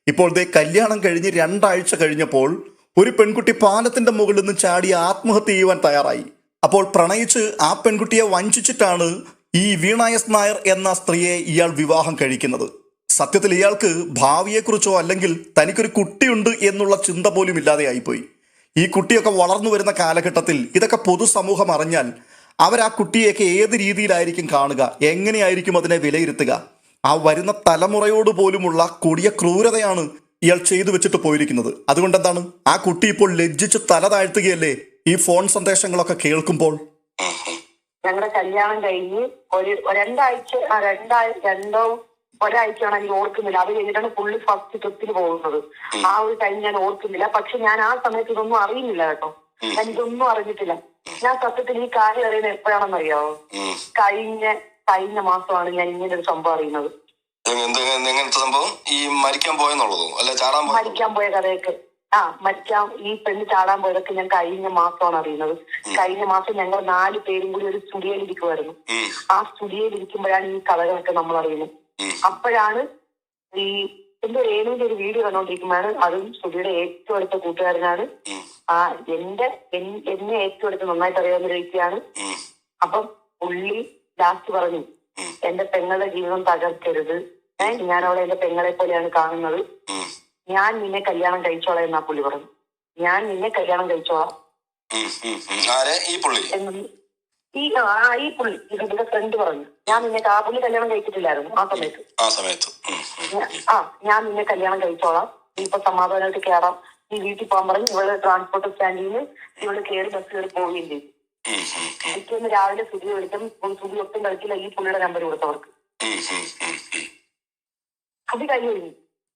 ഇപ്പോൾ ദേ കല്യാണം കഴിഞ്ഞ് രണ്ടാഴ്ച കഴിഞ്ഞപ്പോൾ ഒരു പെൺകുട്ടി പാലത്തിന്റെ മുകളിൽ നിന്ന് ചാടി ആത്മഹത്യ ചെയ്യുവാൻ തയ്യാറായി. അപ്പോൾ പ്രണയിച്ച് ആ പെൺകുട്ടിയെ വഞ്ചിച്ചിട്ടാണ് ഈ വീണായസ് നായർ എന്ന സ്ത്രീയെ ഇയാൾ വിവാഹം കഴിക്കുന്നത്. സത്യത്തിൽ ഇയാൾക്ക് ഭാവിയെക്കുറിച്ചോ അല്ലെങ്കിൽ തനിക്കൊരു കുട്ടിയുണ്ട് എന്നുള്ള ചിന്ത പോലും ഇല്ലാതെ ആയിപ്പോയി. ഈ കുട്ടിയൊക്കെ വളർന്നു വരുന്ന കാലഘട്ടത്തിൽ ഇതൊക്കെ പൊതുസമൂഹം അറിഞ്ഞാൽ അവർ ആ കുട്ടിയെയൊക്കെ ഏത് രീതിയിലായിരിക്കും കാണുക? എങ്ങനെയായിരിക്കും അതിനെ വിലയിരുത്തുക? ആ വരുന്ന തലമുറയോട് പോലുമുള്ള കൊടിയ ക്രൂരതയാണ് ഇയാൾ ചെയ്തു വെച്ചിട്ട് പോയിരിക്കുന്നത്. അതുകൊണ്ട് എന്താണ് ആ കുട്ടി ഇപ്പോൾ ലജ്ജിച്ച് തല താഴ്ത്തുകയല്ലേ? ഈ ഫോൺ സന്ദേശങ്ങളൊക്കെ കേൾക്കുമ്പോൾ. ഞങ്ങളുടെ കല്യാണം കഴിഞ്ഞ് ഒരു രണ്ടാഴ്ച രണ്ടാഴ്ച രണ്ടോ ഒരാഴ്ചയാണ് എനിക്ക് ഓർക്കുന്നില്ല. അത് കഴിഞ്ഞിട്ടാണ് പുള്ളി ഫസ്റ്റ് ട്രിപ്പിൽ പോകുന്നത്. ആ ഒരു ടൈം ഞാൻ ഓർക്കുന്നില്ല. പക്ഷെ ഞാൻ ആ സമയത്ത് ഇതൊന്നും അറിയുന്നില്ല കേട്ടോ. ഇതൊന്നും അറിഞ്ഞിട്ടില്ല. ഞാൻ സത്യത്തിൽ ഈ കാര്യം അറിയുന്നത് എപ്പോഴാണെന്ന് അറിയാവോ കഴിഞ്ഞ കഴിഞ്ഞ മാസമാണ് ഞാൻ ഇങ്ങനെ ഒരു സംഭവം അറിയുന്നത്. എങ്ങനത്തെ സംഭവം? ഈ മരിക്കാൻ പോയെന്നുള്ളതോ? അല്ല ചാടാൻ മരിക്കാൻ പോയ കഥയൊക്കെ. ആ മരിക്കാൻ ഈ പെണ്ണ് ചാടാൻ പോയതൊക്കെ ഞാൻ കഴിഞ്ഞ മാസമാണ് അറിയുന്നത്. കഴിഞ്ഞ മാസം ഞങ്ങൾ നാല് പേരും കൂടി ഒരു സ്റ്റുഡിയോയിൽ ഇരിക്കുമായിരുന്നു ആ സ്റ്റുഡിയോയിൽ ഇരിക്കുമ്പോഴാണ് ഈ കഥകളൊക്കെ നമ്മൾ അറിയുന്നത്. അപ്പോഴാണ് ഈ എന്റെ രേണുവിന്റെ ഒരു വീഡിയോ കണ്ടോണ്ടിരിക്കുമ്പോഴാണ് അതും സ്റ്റുഡിയോയുടെ ഏറ്റവും അടുത്ത കൂട്ടുകാരനാണ്. ആ എന്റെ എന്നെ ഏറ്റവും അടുത്ത് നന്നായിട്ട് അറിയാവുന്ന ഒരു വ്യക്തിയാണ്. അപ്പം പുള്ളി ലാസ്റ്റ് പറഞ്ഞു. എന്റെ പെങ്ങളുടെ ജീവിതം തകർക്കരുത്. ഞാൻ അവളെ എന്റെ പെങ്ങളെ പോലെയാണ് കാണുന്നത്. ഞാൻ നിന്നെ കല്യാണം കഴിച്ചോളാം എന്നാ പുള്ളി പറഞ്ഞു. ഞാൻ നിന്നെ കല്യാണം കഴിച്ചോളാം. ഈ ആ ഈ പുള്ളി ഇതിന്റെ ഫ്രണ്ട് പറഞ്ഞു. ഞാൻ നിന്നെ ആ പുള്ളി കല്യാണം കഴിച്ചിട്ടില്ലായിരുന്നു ആ സമയത്ത്. ആ സമയത്ത്. ആ ഞാൻ നിന്നെ കല്യാണം കഴിച്ചോളാം. നീ ഇപ്പൊ സമാധാനമായിട്ട് കയറാം നീ വീട്ടിൽ പോകാൻ പറഞ്ഞു ഇവൾ ട്രാൻസ്പോർട്ട് സ്റ്റാൻഡിൽ നിന്ന് ഇവൾ കയറി ബസ് കയറി പോവുകയും ചെയ്തു. എനിക്കൊന്ന് രാവിലെ സുധി വിളിക്കും. സുധി ഒട്ടും കഴിക്കില്ല. ഈ പുള്ളിയുടെ നമ്പർ കൊടുത്തവർക്ക് ഉം, ഉം, ഉം, ഉം. സുധി കൈ ഒഴിഞ്ഞു.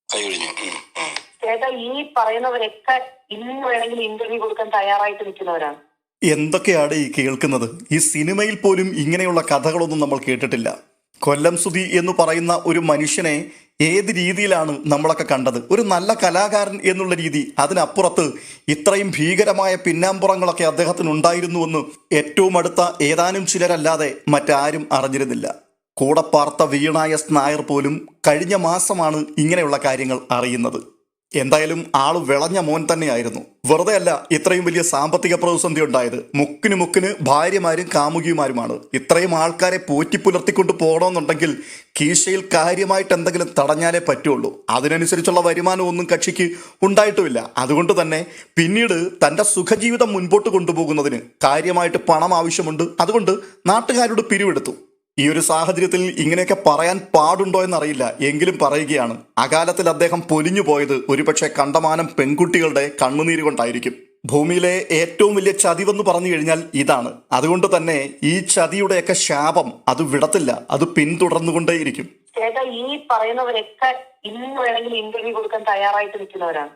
കൈ ഒഴിഞ്ഞു ഉം, ഉം. ചേട്ടാ ഈ പറയുന്നവരൊക്കെ ഇന്ന് വേണമെങ്കിൽ ഇന്റർവ്യൂ കൊടുക്കാൻ തയ്യാറായിട്ട് നിൽക്കുന്നവരാണ്. എന്തൊക്കെയാണ് ഈ കേൾക്കുന്നത്? ഈ സിനിമയിൽ പോലും ഇങ്ങനെയുള്ള കഥകളൊന്നും നമ്മൾ കേട്ടിട്ടില്ല. കൊല്ലം സുധി എന്ന് പറയുന്ന ഒരു മനുഷ്യനെ ഏത് രീതിയിലാണ് നമ്മളൊക്കെ കണ്ടത്? ഒരു നല്ല കലാകാരൻ എന്നുള്ള രീതി അതിനപ്പുറത്ത് ഇത്രയും ഭീകരമായ പിന്നാമ്പുറങ്ങളൊക്കെ അദ്ദേഹത്തിന് ഉണ്ടായിരുന്നുവെന്ന് ഏറ്റവും അടുത്ത ഏതാനും ചിലരല്ലാതെ മറ്റാരും അറിഞ്ഞിരുന്നില്ല. കൂടെ പാർത്ത വീണായ സ്നായർ പോലും കഴിഞ്ഞ മാസമാണ് ഇങ്ങനെയുള്ള കാര്യങ്ങൾ അറിയുന്നത്. എന്തായാലും ആൾ വിളഞ്ഞ മോൻ തന്നെയായിരുന്നു. വെറുതെ അല്ല ഇത്രയും വലിയ സാമ്പത്തിക പ്രതിസന്ധി ഉണ്ടായത്. മുക്കിന് മുക്കിന് ഭാര്യമാരും കാമുകിമാരുമാണ് ഇത്രയും ആൾക്കാരെ പോറ്റി പുലർത്തിക്കൊണ്ട് പോകണമെന്നുണ്ടെങ്കിൽ കീശയിൽ കാര്യമായിട്ട് എന്തെങ്കിലും തടഞ്ഞാലേ പറ്റുള്ളൂ. അതിനനുസരിച്ചുള്ള വരുമാനം ഒന്നും കക്ഷിക്ക് ഉണ്ടായിട്ടുമില്ല. അതുകൊണ്ട് തന്നെ പിന്നീട് തന്റെ സുഖജീവിതം മുൻപോട്ട് കൊണ്ടുപോകുന്നതിന് കാര്യമായിട്ട് പണം ആവശ്യമുണ്ട്. അതുകൊണ്ട് നാട്ടുകാരോട് പിരിവെടുത്തു. ഈ ഒരു സാഹചര്യത്തിൽ ഇങ്ങനെയൊക്കെ പറയാൻ പാടുണ്ടോ എന്നറിയില്ല. എങ്കിലും പറയുകയാണ്. അകാലത്തിൽ അദ്ദേഹം പൊലിഞ്ഞു പോയത് ഒരുപക്ഷെ കണ്ടമാനം പെൺകുട്ടികളുടെ കണ്ണുനീര് കൊണ്ടായിരിക്കും. ഭൂമിയിലെ ഏറ്റവും വലിയ ചതിവെന്ന് പറഞ്ഞു കഴിഞ്ഞാൽ ഇതാണ്. അതുകൊണ്ട് തന്നെ ഈ ചതിയുടെയൊക്കെ ശാപം അത് വിടത്തില്ല. അത് പിന്തുടർന്നുകൊണ്ടേയിരിക്കും. ചേട്ടാ ഈ പറയുന്നവരൊക്കെ ഇന്ന് വേണമെങ്കിൽ ഇന്റർവ്യൂ കൊടുക്കാൻ തയ്യാറായിട്ട് നിൽക്കുന്നവരാണ്.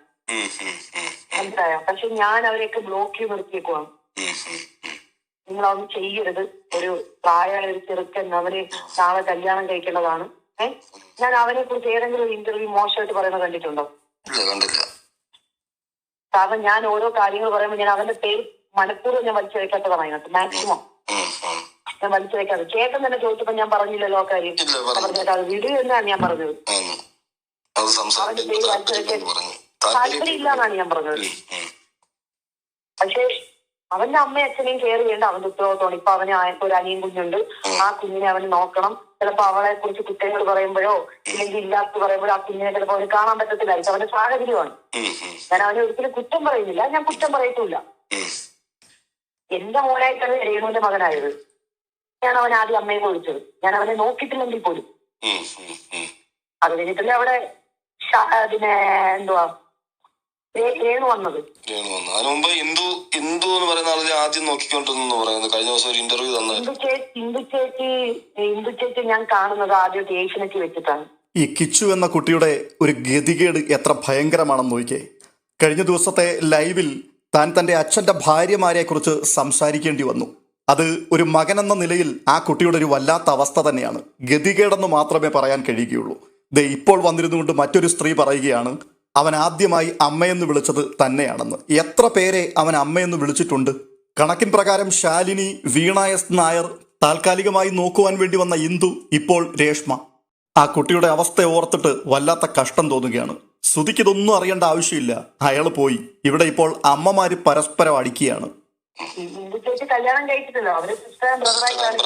മനസ്സിലായോ? പക്ഷെ ഞാൻ അവരെയൊക്കെ ബ്ലോക്ക് ചെയ്ത് നിർത്തിയേക്കുവാണ്. അതൊന്നും ചെയ്യരുത്. ഒരു പ്രായമായ ഒരു ചെറുക്കൻ അവന് നാളെ കല്യാണം കഴിക്കേണ്ടതാണ്. ഏഹ് ഞാൻ അവനെ കുറിച്ച് ഏതെങ്കിലും ഒരു ഇന്റർവ്യൂ മോശമായിട്ട് പറയുന്നത് കണ്ടിട്ടുണ്ടോ? കാരണം ഞാൻ ഓരോ കാര്യങ്ങൾ പറയുമ്പോൾ ഞാൻ അവന്റെ പേര് മനഃപൂർവം ഞാൻ വലിച്ചു വെക്കാത്തതാണ് അതിനകത്ത്. മാക്സിമം. ഞാൻ വലിച്ചു വെക്കാതെ. ചേട്ടൻ തന്നെ ചോദിച്ചപ്പോ ഞാൻ പറഞ്ഞില്ലല്ലോ കാര്യം. പറഞ്ഞിട്ട് അത് വിടു എന്നാണ് ഞാൻ പറഞ്ഞത്. താല്പര്യം ഇല്ല എന്നാണ് ഞാൻ പറഞ്ഞത്. പക്ഷേ അവന്റെ അമ്മയും അച്ഛനെയും കെയർ ചെയ്യേണ്ട അവന്റെ ഉത്തരവാദിത്തമാണ് ഇപ്പൊ അവന് ഒരു അനിയും കുഞ്ഞുണ്ട്. ആ കുഞ്ഞിനെ അവന് നോക്കണം. ചിലപ്പോ അവളെ കുറിച്ച് കുറ്റങ്ങൾ പറയുമ്പോഴോ ഇല്ലെങ്കിൽ ഇല്ലാത്ത പറയുമ്പോഴോ ആ കുഞ്ഞിനെ ചിലപ്പോ അവന് കാണാൻ പറ്റത്തില്ലായിരിക്കും അവന്റെ സാഹചര്യമാണ് ഞാൻ അവനെ ഒരിക്കലും കുറ്റം പറയുന്നില്ല. ഞാൻ കുറ്റം പറയത്തില്ല. എന്റെ മോനായിട്ടാണ് രേണുവിന്റെ മകനായത്. ഞാൻ അവൻ ആദ്യം അമ്മയെ വിളിച്ചത്. ഞാൻ അവനെ നോക്കിയിട്ടില്ലെങ്കിൽ പോലും. അത് കഴിഞ്ഞിട്ടല്ലേ അവിടെ പിന്നെ അതിനെ എന്തുവാ? രേണു വന്നത്. രേണു വന്നു അതിനു മുമ്പ് ഇന്ദു ഇന്ദു എന്ന് പറയുന്ന ആളിനെ ആദ്യം നോക്കിക്കൊണ്ടിരുന്നു പറയുന്നത്. കഴിഞ്ഞ ദിവസം ഒരു ഇന്റർവ്യൂ തന്നെ ഇന്ദു ചേച്ചി ഇന്ദു ചേച്ചി ഇന്ദു ചേച്ചി ഞാൻ കാണുന്നത് ആദ്യം ഏഷ്യനെറ്റ് വെച്ചിട്ടാണ്. ഈ കിച്ചു എന്ന കുട്ടിയുടെ ഒരു ഗതികേട് എത്ര ഭയങ്കരമാണെന്ന് നോക്കിയേ കഴിഞ്ഞ ദിവസത്തെ ലൈവിൽ താൻ തന്റെ അച്ഛന്റെ ഭാര്യമാരെക്കുറിച്ച് സംസാരിക്കേണ്ടി വന്നു. അത് ഒരു മകനെന്ന നിലയിൽ ആ കുട്ടിയുടെ ഒരു വല്ലാത്ത അവസ്ഥ തന്നെയാണ്. ഗതികേടെന്ന് മാത്രമേ പറയാൻ കഴിയുകയുള്ളൂ. ദേ ഇപ്പോൾ വന്നിരുന്നുകൊണ്ട് മറ്റൊരു സ്ത്രീ പറയുകയാണ് അവൻ ആദ്യമായി അമ്മയെന്ന് വിളിച്ചത് തന്നെയാണെന്ന്. എത്ര പേരെ അവൻ അമ്മയെന്ന് വിളിച്ചിട്ടുണ്ട്? കണക്കിൻ പ്രകാരം ശാലിനി വീണ എസ് നായർ താൽക്കാലികമായി നോക്കുവാൻ വേണ്ടി വന്ന ഇന്ദു ഇപ്പോൾ രേഷ്മ. ആ കുട്ടിയുടെ അവസ്ഥ ഓർത്തിട്ട് വല്ലാത്ത കഷ്ടം തോന്നുകയാണ്. ശ്രുതിക്ക് ഇതൊന്നും അറിയേണ്ട ആവശ്യമില്ല. അയാൾ പോയി. ഇവിടെ ഇപ്പോൾ അമ്മമാര് പരസ്പരം അടിക്കുകയാണ്. ചേച്ചി കല്യാണം കഴിച്ചിട്ടില്ല അവർ ബ്രദറായിട്ടാണ്.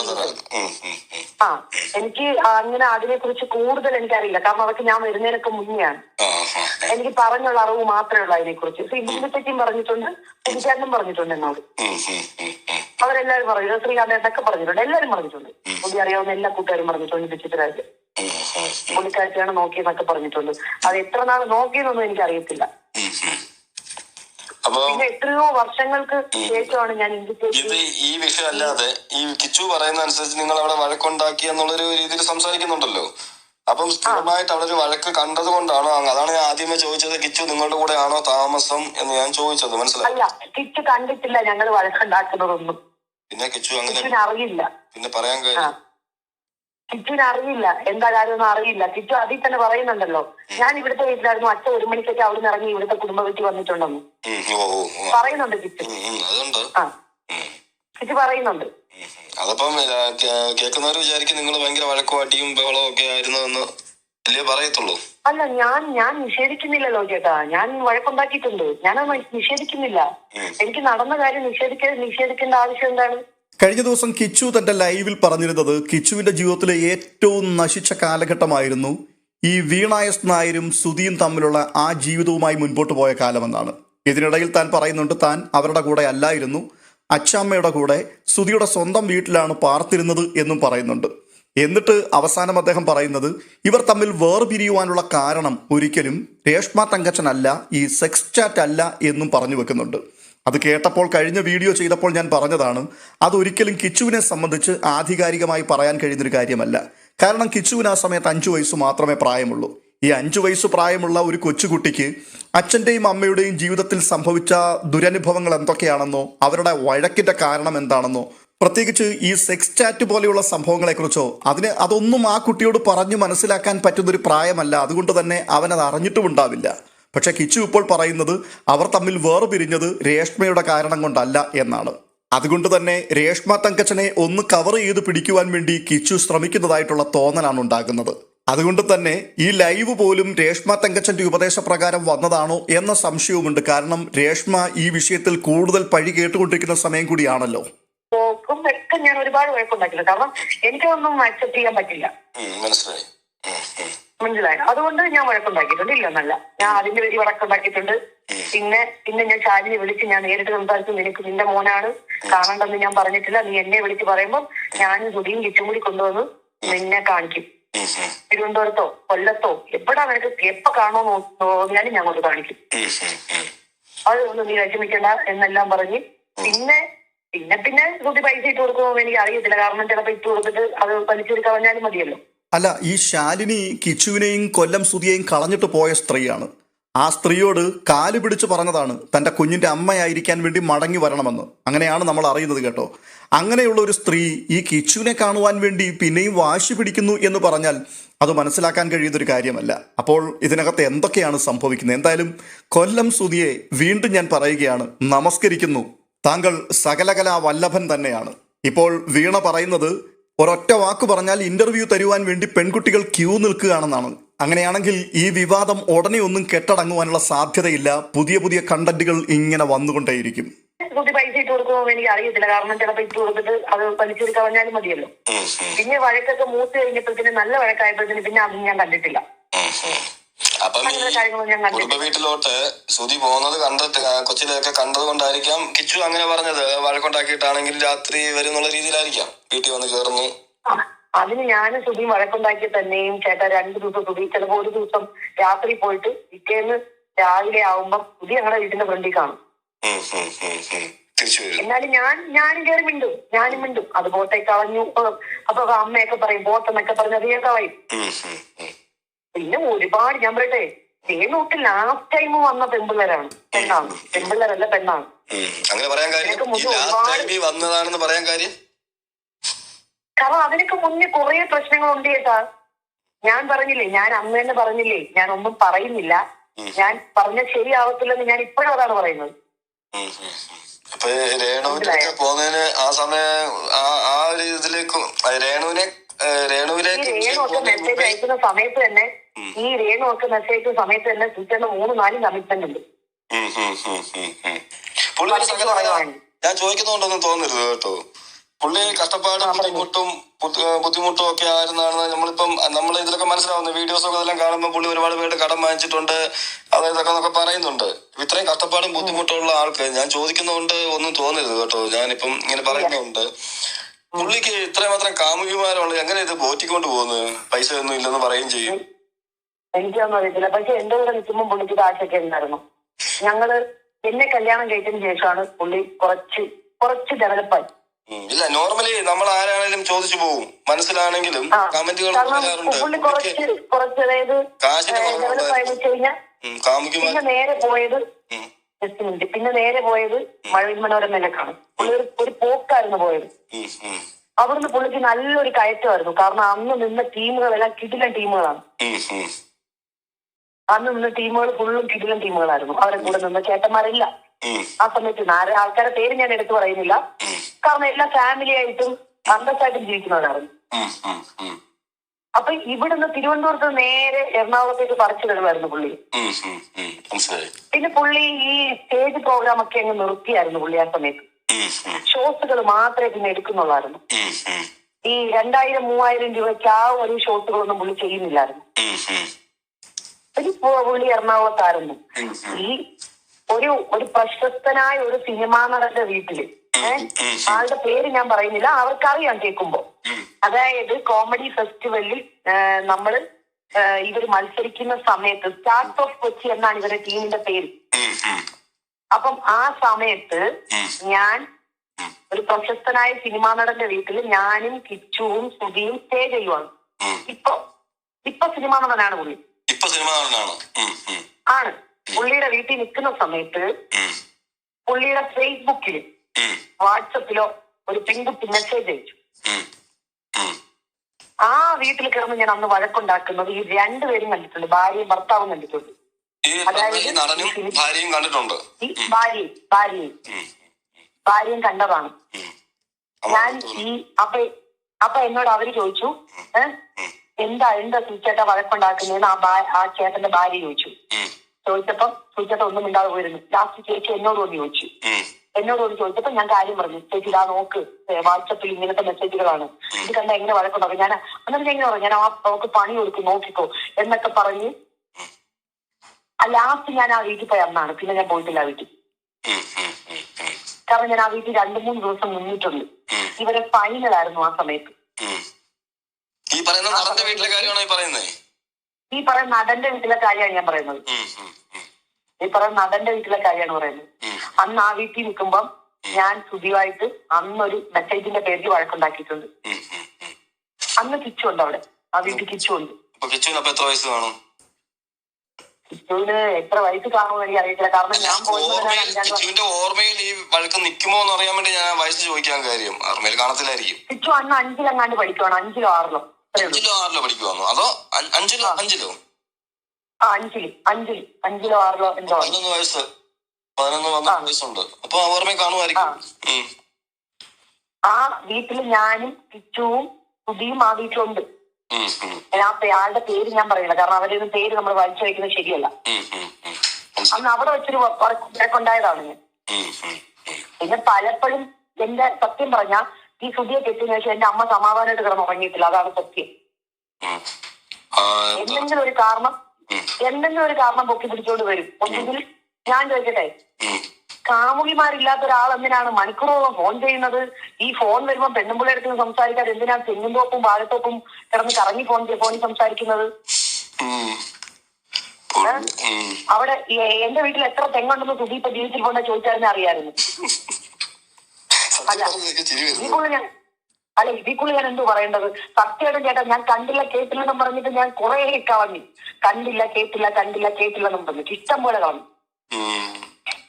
ആ എനിക്ക് അങ്ങനെ അതിനെ കുറിച്ച് കൂടുതൽ എനിക്കറിയില്ല. കാരണം അതൊക്കെ ഞാൻ വരുന്നതിനൊക്കെ മുന്നെയാണ്. എനിക്ക് പറഞ്ഞുള്ള അറിവ് മാത്രമേ ഉള്ളൂ അതിനെ കുറിച്ച്. ചേച്ചിയും പറഞ്ഞിട്ടുണ്ട്. പുതിച്ചേട്ടനും പറഞ്ഞിട്ടുണ്ട് എന്നോട്. അവരെല്ലാവരും പറഞ്ഞു. ശ്രീകാന്തേട്ടൊക്കെ പറഞ്ഞിട്ടുണ്ട്. എല്ലാരും പറഞ്ഞിട്ടുണ്ട്. പുള്ളി അറിയാവുന്ന എല്ലാ കൂട്ടുകാരും പറഞ്ഞിട്ടുണ്ട് വിചിത്രരാജ് പുള്ളിക്കാഴ്ചയാണ് നോക്കിയെന്നൊക്കെ പറഞ്ഞിട്ടുണ്ട്. അത് എത്ര നാൾ നോക്കിയെന്നൊന്നും എനിക്കറിയത്തില്ല. പിന്നെ എത്രയോ വർഷങ്ങൾക്ക് ശേഷമാണ് ഞാൻ ഇത് ഈ വിഷയം അല്ലാതെ ഈ കിച്ചു പറയുന്ന അനുസരിച്ച് നിങ്ങൾ അവിടെ വഴക്കുണ്ടാക്കി എന്നുള്ളൊരു രീതിയിൽ സംസാരിക്കുന്നുണ്ടല്ലോ. അപ്പം സ്ഥിരമായിട്ട് അവിടെ ഒരു വഴക്ക് കണ്ടത് കൊണ്ടാണോ? അതാണ് ഞാൻ ആദ്യമേ ചോദിച്ചത് കിച്ചു നിങ്ങളുടെ കൂടെ ആണോ താമസം എന്ന് ഞാൻ ചോദിച്ചത് മനസ്സിലായി? കിച്ചു കണ്ടിട്ടില്ല ഞങ്ങൾ വഴക്കുണ്ടാക്കുന്നതൊന്നും. പിന്നെ കിച്ചു അങ്ങനെ അറിയില്ല. പിന്നെ പറയാൻ ആ. കിച്ചുവിന് അറിയില്ല എന്താ കാര്യമൊന്നും അറിയില്ല. കിറ്റു അതിൽ തന്നെ പറയുന്നുണ്ടല്ലോ. ഞാൻ ഇവിടുത്തെ വീട്ടിലായിരുന്നു. അച്ഛൻ ഒരു മണിക്കൊക്കെ അവിടെ നിന്ന് ഇറങ്ങി ഇവിടുത്തെ കുടുംബ വീട്ടിൽ വന്നിട്ടുണ്ടെന്ന്. പറയുന്നുണ്ട് കിറ്റു. ആ. കിറ്റു പറയുന്നുണ്ട്. അതപ്പം കേൾക്കുന്നവർ വിചാരിക്കും നിങ്ങൾ ഭയങ്കര വഴക്കും അടിയും ബഹളവും ഒക്കെ ആയിരുന്നു എന്ന് അല്ലേ പറയത്തുള്ളൂ? അല്ല ഞാൻ ഞാൻ നിഷേധിക്കുന്നില്ലല്ലോ ചേട്ടാ. ഞാൻ വഴക്കുണ്ടാക്കിയിട്ടുണ്ട്. ഞാനത് നിഷേധിക്കുന്നില്ല. എനിക്ക് നടന്ന കാര്യം നിഷേധിക്ക നിഷേധിക്കേണ്ട ആവശ്യം എന്താണ്? കഴിഞ്ഞ ദിവസം കിച്ചു തന്റെ ലൈവിൽ പറഞ്ഞിരുന്നത് കിച്ചുവിന്റെ ജീവിതത്തിലെ ഏറ്റവും നശിച്ച കാലഘട്ടമായിരുന്നു ഈ വീണ എസ് നായരും സുധിയും തമ്മിലുള്ള ആ ജീവിതവുമായി മുൻപോട്ട് പോയ കാലമെന്നാണ്. ഇതിനിടയിൽ താൻ പറയുന്നുണ്ട് താൻ അവരുടെ കൂടെ അല്ലായിരുന്നു അച്ചാമ്മയുടെ കൂടെ സുധിയുടെ സ്വന്തം വീട്ടിലാണ് പാർത്തിരുന്നത് എന്നും പറയുന്നുണ്ട്. എന്നിട്ട് അവസാനം അദ്ദേഹം പറയുന്നത് ഇവർ തമ്മിൽ വേർപിരിയുവാനുള്ള കാരണം ഒരിക്കലും രേഷ്മ തങ്കച്ചനല്ല ഈ സെക്സ് ചാറ്റ് അല്ല എന്നും പറഞ്ഞു വെക്കുന്നുണ്ട്. അത് കേട്ടപ്പോൾ കഴിഞ്ഞ വീഡിയോ ചെയ്തപ്പോൾ ഞാൻ പറഞ്ഞതാണ് അതൊരിക്കലും കിച്ചുവിനെ സംബന്ധിച്ച് ആധികാരികമായി പറയാൻ കഴിയുന്നൊരു കാര്യമല്ല. കാരണം കിച്ചുവിന് ആ സമയത്ത് അഞ്ചു വയസ്സ് മാത്രമേ പ്രായമുള്ളൂ. ഈ അഞ്ചു വയസ്സ് പ്രായമുള്ള ഒരു കൊച്ചുകുട്ടിക്ക് അച്ഛന്റെയും അമ്മയുടെയും ജീവിതത്തിൽ സംഭവിച്ച ദുരനുഭവങ്ങൾ എന്തൊക്കെയാണെന്നോ അവരുടെ വഴക്കിന്റെ കാരണം എന്താണെന്നോ പ്രത്യേകിച്ച് ഈ സെക്സ് ചാറ്റ് പോലെയുള്ള സംഭവങ്ങളെക്കുറിച്ചോ അതിന് അതൊന്നും ആ കുട്ടിയോട് പറഞ്ഞു മനസ്സിലാക്കാൻ പറ്റുന്നൊരു പ്രായമല്ല. അതുകൊണ്ട് തന്നെ അവനത് അറിഞ്ഞിട്ടും ഉണ്ടാവില്ല പക്ഷെ കിച്ചു ഇപ്പോൾ പറയുന്നത് അവർ തമ്മിൽ വേർപിരിഞ്ഞത് രേഷ്മയുടെ കാരണം കൊണ്ടല്ല എന്നാണ്. അതുകൊണ്ട് തന്നെ രേഷ്മ തങ്കച്ചനെ ഒന്ന് കവർ ചെയ്ത് പിടിക്കുവാൻ വേണ്ടി കിച്ചു ശ്രമിക്കുന്നതായിട്ടുള്ള തോന്നലാണ് ഉണ്ടാകുന്നത്. അതുകൊണ്ട് തന്നെ ഈ ലൈവ് പോലും രേഷ്മ തങ്കച്ചന്റെ ഉപദേശപ്രകാരം വന്നതാണോ എന്ന സംശയവുമുണ്ട്. കാരണം രേഷ്മ ഈ വിഷയത്തിൽ കൂടുതൽ പഴി കേട്ടുകൊണ്ടിരിക്കുന്ന സമയം കൂടിയാണല്ലോ. ഞാൻ ഒരുപാട് വഴക്കുണ്ടാക്കില്ല കാരണം എനിക്കൊന്നും അക്സെപ്റ്റ് ചെയ്യാൻ പറ്റില്ല. മനസ്സിലായി. മനസ്സിലായി. അതുകൊണ്ട് ഞാൻ വഴക്കുണ്ടാക്കിയിട്ടുണ്ട്. ഇല്ല എന്നല്ല ഞാൻ അതിന്റെ പേര് വഴക്കുണ്ടാക്കിയിട്ടുണ്ട്. പിന്നെ പിന്നെ ഞാൻ ശാലിനെ വിളിച്ച് ഞാൻ നേരിട്ട് സംസാരിച്ചു. നിനക്ക് നിന്റെ മോനാണ്. കാണണ്ടെന്ന് ഞാൻ പറഞ്ഞിട്ടില്ല. നീ എന്നെ വിളിച്ച് പറയുമ്പോൾ ഞാനും സുധിയും കിച്ചും കൂടി കൊണ്ടുവന്ന് നിന്നെ കാണിക്കും. തിരുവനന്തപുരത്തോ കൊല്ലത്തോ എവിടാ നിനക്ക് എപ്പ കാണുമോ തോന്നിയാലും ഞാൻ കൊണ്ട് കാണിക്കും. അതൊന്നും നീ വിഷമിക്കണ്ട എന്നെല്ലാം പറഞ്ഞ്. പിന്നെ പിന്നെ പിന്നെ സുധി പൈസ ഇട്ട് കൊടുക്കുമോ എനിക്ക് അറിയത്തില്ല. കാരണം ചിലപ്പോ ഇട്ട് കൊടുത്തിട്ട് അത് വലിച്ചെടുത്ത് പറഞ്ഞാലും മതിയല്ലോ. അല്ല ഈ ശാലിനി കിച്ചുവിനെയും കൊല്ലം സുതിയെയും കളഞ്ഞിട്ട് പോയ സ്ത്രീയാണ്. ആ സ്ത്രീയോട് കാൽ പിടിച്ച് പറഞ്ഞതാണ് തന്റെ കുഞ്ഞിന്റെ അമ്മയായിരിക്കാൻ വേണ്ടി മടങ്ങി വരണമെന്ന്. അങ്ങനെയാണ് നമ്മൾ അറിയുന്നത് കേട്ടോ. അങ്ങനെയുള്ള ഒരു സ്ത്രീ ഈ കിച്ചുവിനെ കാണുവാൻ വേണ്ടി പിന്നെയും വാശി പിടിക്കുന്നു എന്ന് പറഞ്ഞാൽ അത് മനസ്സിലാക്കാൻ കഴിയുന്നൊരു കാര്യമല്ല. അപ്പോൾ ഇതിനകത്ത് എന്തൊക്കെയാണ് സംഭവിക്കുന്നത്? എന്തായാലും കൊല്ലം സുതിയെ വീണ്ടും ഞാൻ പറയുകയാണ് നമസ്കരിക്കുന്നു. താങ്കൾ സകലകലാ വല്ലഭൻ തന്നെയാണ്. ഇപ്പോൾ വീണ പറയുന്നത് ഒരൊറ്റ വാക്ക് പറഞ്ഞാൽ ഇന്റർവ്യൂ തരുവാൻ വേണ്ടി പെൺകുട്ടികൾ ക്യൂ നിൽക്കുകയാണെന്നാണ്. അങ്ങനെയാണെങ്കിൽ ഈ വിവാദം ഉടനെ ഒന്നും കെട്ടടങ്ങുവാനുള്ള സാധ്യതയില്ല. പുതിയ പുതിയ കണ്ടന്റുകൾ ഇങ്ങനെ വന്നുകൊണ്ടേയിരിക്കും. പൈസ ഇട്ട് കൊടുക്കുമോ എനിക്ക് അറിയത്തില്ല കാരണം ചിലപ്പോ ഇട്ട് കൊടുത്തിട്ട് അത് വലിച്ചെടുത്ത് കളഞ്ഞാലും മതിയല്ലോ. പിന്നെ വഴക്കൊക്കെ മൂത്ത് കഴിഞ്ഞപ്പോഴത്തേന് നല്ല വഴക്കായപ്പോഴത്തേന് പിന്നെ അതും ഞാൻ കണ്ടിട്ടില്ല. അപ്പം ഈ കുടുംബ വീട്ടിലോട്ട് ശ്രുതി പോകുന്നത് കണ്ടിട്ട് കൊച്ചിലൊക്കെ കണ്ടത് കൊണ്ടായിരിക്കാം. കിച്ചു അങ്ങനെ പറഞ്ഞത് വഴക്കുണ്ടാക്കിയിട്ടാണെങ്കിൽ രാത്രി വരും എന്നുള്ള രീതിയിലായിരിക്കാം. വീട്ടിൽ വന്ന് കയറുന്നു അതിന് ഞാനും ശ്രുതിയും വഴക്കുണ്ടാക്കി തന്നെയും ചേട്ടാ രണ്ടു ദിവസം ശ്രുതി ചിലപ്പോ ഒരു ദിവസം രാത്രി പോയിട്ട് പിറ്റേന്ന് രാവിലെ ആവുമ്പം സുധി ഞങ്ങളുടെ വീട്ടിന്റെ ഫ്രണ്ടിൽ കാണും. എന്നാലും ഞാൻ ഞാനും കയറി മിണ്ടും. ഞാനും മിണ്ടും. അത് പോട്ടെ കളഞ്ഞു. അപ്പൊ അമ്മയൊക്കെ പറയും പോട്ടെന്നൊക്കെ പറഞ്ഞ് അത്. പിന്നെ ഒരുപാട് ഞാൻ പറയട്ടെ രേണുക്ക് ലാസ്റ്റ് ടൈം വന്ന പെൺപിള്ളേരാണ് പെണ്ണാണ്. പെൺപിള്ളേരല്ല പെണ്ണാണ്. അങ്ങനെ പറയാൻ കാര്യം വന്നതാണെന്ന് പറയാൻ കാര്യം? കാരണം അതിനൊക്കെ മുന്നേ കൊറേ പ്രശ്നങ്ങൾ ഉണ്ട് ചേട്ടാ. ഞാൻ പറഞ്ഞില്ലേ ഞാൻ അന്ന് തന്നെ പറഞ്ഞില്ലേ ഞാൻ ഒന്നും പറയുന്നില്ല. ഞാൻ പറഞ്ഞ ശരിയാവത്തില്ലെന്ന് ഞാൻ ഇപ്പോഴും അതാണ് പറയുന്നത്. അപ്പൊ രേണുവിനൊക്കെ പോകുന്നതിന് ആ സമയം ആ ആ ഒരു ഇതിലേക്ക് രേണുവിനെ രേണുവിലേക്ക് മെസ്സേജ് അയക്കുന്ന സമയത്ത് തന്നെ ഈ രേണു ഒക്കെ മെസ്സേജ് അയക്കുന്ന സമയത്ത് തന്നെ സുചേട്ടന് മൂന്ന് നാല് കമ്മിറ്റ്മെന്റ് ഉണ്ട് ഞാൻ ചോദിക്കുന്നുണ്ടെന്ന് തോന്നരുത് കേട്ടോ. പുള്ളി കഷ്ടപ്പാടും ബുദ്ധിമുട്ടും ബുദ്ധി- ബുദ്ധിമുട്ടും ഒക്കെ ആയിരുന്നാണ് നമ്മളിപ്പം നമ്മൾ ഇതിലൊക്കെ മനസ്സിലാവുന്നത് വീഡിയോസ് ഒക്കെ ഇതെല്ലാം കാണുമ്പോൾ പുള്ളി ഒരുപാട് പേര് കടം വാങ്ങിച്ചിട്ടുണ്ട് അതായത് എന്നൊക്കെ പറയുന്നുണ്ട്. ഇത്രയും കഷ്ടപ്പാടും ബുദ്ധിമുട്ടുള്ള ആൾക്ക് ഞാൻ ചോദിക്കുന്നതുകൊണ്ട് ഒന്നും തോന്നരുത് കേട്ടോ. ഞാനിപ്പം ഇങ്ങനെ പറയുന്നുണ്ട്. പുള്ളിക്ക് ഇത്രമാത്രം കാമുകിമാരുള്ള എങ്ങനെ ഇത് പോറ്റിക്കൊണ്ട് പോകുന്നത് പൈസ ഒന്നും ഇല്ലെന്ന് പറയും ചെയ്യും. എനിക്കൊന്നും അറിയത്തില്ല. പക്ഷെ എന്റെ കൂടെ നിൽക്കുമ്പോൾ പുള്ളിക്ക് കാശൊക്കെ ഉണ്ടായിരുന്നു ഞങ്ങൾ എന്നെ കല്യാണം കഴിച്ചതിന് ശേഷമാണ് പുള്ളി കുറച്ച് കുറച്ച് ഡെവലപ്പായി ഇല്ല നോർമലി നമ്മൾ ആരാണെങ്കിലും ചോദിച്ചു പോകും. മനസ്സിലാണെങ്കിലും കമന്റുകൾ പുള്ളി കുറച്ച് കുറച്ച് അതായത് കാശിന് ഡെവലപ്പായി വെച്ച് പിന്നെ നേരെ പോയത് ജസ്റ്റ് പിന്നെ നേരെ പോയത് മഴവിൽ മനോരമയിലേക്കാണ് പുള്ളി ഒരു ഒരു പോക്കായിരുന്നു പോയത്. അവിടുന്ന് പുള്ളിക്ക് നല്ലൊരു കയറ്റമായിരുന്നു. കാരണം അന്ന് നിന്ന ടീമുകളെല്ലാം കിടിലൻ ടീമുകളാണ്. അന്ന് നിന്ന ടീമുകൾ ഫുള്ളും കിടിലൻ ടീമുകളായിരുന്നു. അവരെ കൂടെ നിന്ന ചേട്ടന്മാരില്ല. ആ സമയത്ത് ആരെ ആൾക്കാരെ പേര് ഞാൻ എടുത്തു പറയുന്നില്ല. കാരണം എല്ലാ ഫാമിലി ആയിട്ടും അന്തസ്സായിട്ടും ജീവിക്കുന്നവരായിരുന്നു അപ്പൊ ഇവിടുന്ന് തിരുവനന്തപുരത്ത് നേരെ എറണാകുളത്തേക്ക് പറിച്ചു തരുമായിരുന്നു പുള്ളി. പിന്നെ പുള്ളി ഈ സ്റ്റേജ് പ്രോഗ്രാം ഒക്കെ അങ്ങ് നിർത്തിയായിരുന്നു പുള്ളി ആ സമയത്ത്. ഷോസുകൾ മാത്രമേ പിന്നെ എടുക്കുന്നുള്ളായിരുന്നു. ഈ രണ്ടായിരം മൂവായിരം രൂപയ്ക്ക് ആ ഒരു ഷോട്ടുകളൊന്നും പുള്ളി ചെയ്യുന്നില്ലായിരുന്നു. ഒരു പുള്ളി എറണാകുളത്തായിരുന്നു. ഈ ഒരു ഒരു പ്രശസ്തനായ ഒരു സിനിമാ നടന്റെ വീട്ടിൽ. ആളുടെ പേര് ഞാൻ പറയുന്നില്ല. അവർക്കറിയാം കേൾക്കുമ്പോ. അതായത് കോമഡി ഫെസ്റ്റിവലിൽ നമ്മൾ ഇവർ മത്സരിക്കുന്ന സമയത്ത് സ്റ്റാർട്ട് ഓഫ് കൊച്ചി എന്നാണ് ഇവരുടെ ടീമിന്റെ പേര്. അപ്പം ആ സമയത്ത് ഞാൻ ഒരു പ്രശസ്തനായ സിനിമാ നടന്റെ വീട്ടിൽ ഞാനും കിച്ചുവും സുധിയും സ്റ്റേ ചെയ്യുവാണ്. ഇപ്പൊ ഇപ്പൊ സിനിമാ നടനാണ് പുള്ളി. ആണ്. പുള്ളിയുടെ വീട്ടിൽ നിൽക്കുന്ന സമയത്ത് പുള്ളിയുടെ ഫേസ്ബുക്കിൽ വാട്സപ്പിലോ ഒരു പെൺകുട്ടി മെസ്സേജ് അയച്ചു. ആ വീട്ടിൽ കയറുമ്പോൾ ഞാൻ അന്ന് വഴക്കുണ്ടാക്കുന്നത് ഈ രണ്ടുപേരും കണ്ടിട്ടുണ്ട്. ഭാര്യയും ഭർത്താവും കണ്ടിട്ടുണ്ട്. ഭാര്യയും കണ്ടിട്ടുണ്ട്. ഭാര്യയും ഭാര്യയും. ഭാര്യയും കണ്ടതാണ്. ഞാൻ ഈ അപ്പൊ അപ്പൊ എന്നോട് അവർ ചോദിച്ചു എന്താ എന്താ സുചേട്ടാ വഴക്കുണ്ടാക്കുന്നതെന്ന് ആ ആ ചേട്ടന്റെ ഭാര്യ ചോദിച്ചു. ചോദിച്ചപ്പം സുചേട്ട ഒന്നും മിണ്ടാതെ പോയിരുന്നു. ലാസ്റ്റ് ചേച്ചി എന്നോട് ഒന്ന് ചോദിച്ചു. ഉം. എന്നോട് ഒന്ന് ചോദിച്ചപ്പോ ഞാൻ കാര്യം പറഞ്ഞു ചേച്ചി ഇതാ നോക്ക് വാട്സപ്പിൽ ഇങ്ങനത്തെ മെസ്സേജുകളാണ് ഇത് കണ്ട എങ്ങനെ വഴക്കുണ്ടാവും ഞാൻ അന്നേരം എങ്ങനെ പറഞ്ഞു ഞാൻ ആ അവർക്ക് പണി കൊടുക്കും നോക്കിക്കോ എന്നൊക്കെ പറഞ്ഞ് ലാസ്റ്റ് ഞാൻ ആ വീട്ടിൽ പോയി അന്നാണ് പിന്നെ ഞാൻ പോയിട്ടില്ല ആ വീട്ടിൽ. കാരണം ഞാൻ ആ വീട്ടിൽ രണ്ടു മൂന്ന് ദിവസം നിന്നിട്ടുണ്ട്. ഇവരെ ഫൈനലായിരുന്നു ആ സമയത്ത് ഈ പറയുന്ന നടന്റെ വീട്ടിലെ കാര്യമാണോ ഈ പറയുന്നേ ഈ പറയുന്ന നടന്റെ വീട്ടിലെ കാര്യമാണ് ഞാൻ പറയുന്നത്. ഈ പറയുന്ന നടന്റെ വീട്ടിലെ കാര്യമാണ് പറയുന്നത്. അന്ന് ആ വീട്ടിൽ നിൽക്കുമ്പം ഞാൻ സുധിയുമായിട്ട് അന്നൊരു മെസ്സേജിന്റെ പേരിൽ വഴക്കുണ്ടാക്കിയിട്ടുണ്ട്. അന്ന് കിച്ചു ഉണ്ട് അവിടെ. ആ വീട്ടിൽ കിച്ചു ഉണ്ട്. കിച്ചുവിന് എത്ര വയസ്സ് കാണും? കിച്ചുവിന് എത്ര വയസ്സ് കാണുമെന്ന് എനിക്ക് അറിയത്തില്ല. കാരണം ഞാൻ ഓർമ്മയിൽ കിച്ചുവിന്റെ ഓർമ്മയിൽ ഈ വഴക്ക് നിൽക്കുമോ എന്ന് അറിയാൻ വേണ്ടി ഞാൻ ആ വയസ്സ് ചോദിക്കാൻ കാര്യം. ഓർമ്മയിൽ കാണത്തില്ലായിരിക്കും. കിച്ചു അന്ന് അഞ്ചിലെങ്ങാണ്ട് പഠിക്കുവാണ്. അഞ്ചിലോ ആറിലോ. അഞ്ചിലോ അതോ അഞ്ചിലോ അഞ്ചിലോ? ആ അഞ്ചിൽ. അഞ്ചിൽ. അഞ്ചിലോ ആറിലോ എന്തോ വയസ്സ്. പതിനൊന്ന് പന്ത്രണ്ട് വയസ്സുണ്ട്. അപ്പൊ ആ ഓർമ്മയിൽ കാണുമായിരിക്കും. ആ. വീട്ടിൽ ഞാനും കിച്ചുവും സുധിയും ആ വീട്ടിലുണ്ട്. ആ ആളുടെ പേര് ഞാൻ പറയില്ല കാരണം അവരുടെ പേര് നമ്മൾ വലിച്ചു വയ്ക്കുന്നത് ശരിയല്ല. അന്ന് അവിടെ വെച്ചൊരു തിരക്കുണ്ടായതാണ് ഞാൻ. പിന്നെ പലപ്പോഴും എന്റെ സത്യം പറഞ്ഞ ഈ സുധിയെ കെട്ടിയതിനു ശേഷം എന്റെ അമ്മ സമാധാനമായിട്ട് കിടന്ന് ഉറങ്ങിയിട്ടില്ല. അതാണ് സത്യം? എന്തെങ്കിലും ഒരു കാരണം. എന്തെങ്കിലും ഒരു കാരണം പൊക്കി പിടിച്ചോണ്ട് വരും. ഒന്നുകിൽ ഞാൻ ചോദിക്കട്ടെ. കാമുകിമാരില്ലാത്ത ഒരാൾ എന്തിനാണ് മണിക്കൂറോളം ഫോൺ ചെയ്യുന്നത്? ഈ ഫോൺ വരുമ്പോൾ പെണ്ണുമ്പിളെ അടുത്ത് സംസാരിക്കാതെ എന്തിനാ തെങ്ങുംതോപ്പും വാഴത്തോപ്പും കിടന്ന് കറങ്ങി ഫോൺ ഫോണിൽ സംസാരിക്കുന്നത്. അവിടെ എന്റെ വീട്ടിൽ എത്ര തെങ്ങുണ്ടെന്ന് തുടി ഇപ്പൊ ജീവിച്ചിൽ കൊണ്ട് ചോദിച്ചാലും അറിയാമായിരുന്നു അല്ല ഇതിക്കുള്ള ഞാൻ അല്ല ഇതിക്കുള്ള ഞാൻ എന്തു പറയേണ്ടത്? സത്യമായിട്ടും ചേട്ടാ ഞാൻ കണ്ടില്ല കേട്ടില്ലെന്നും പറഞ്ഞിട്ട് ഞാൻ കുറെ കളഞ്ഞു കണ്ടില്ല കേട്ടില്ല കണ്ടില്ല കേട്ടില്ലെന്നും പറഞ്ഞിട്ട് ഇഷ്ടം പോലെ കളഞ്ഞു.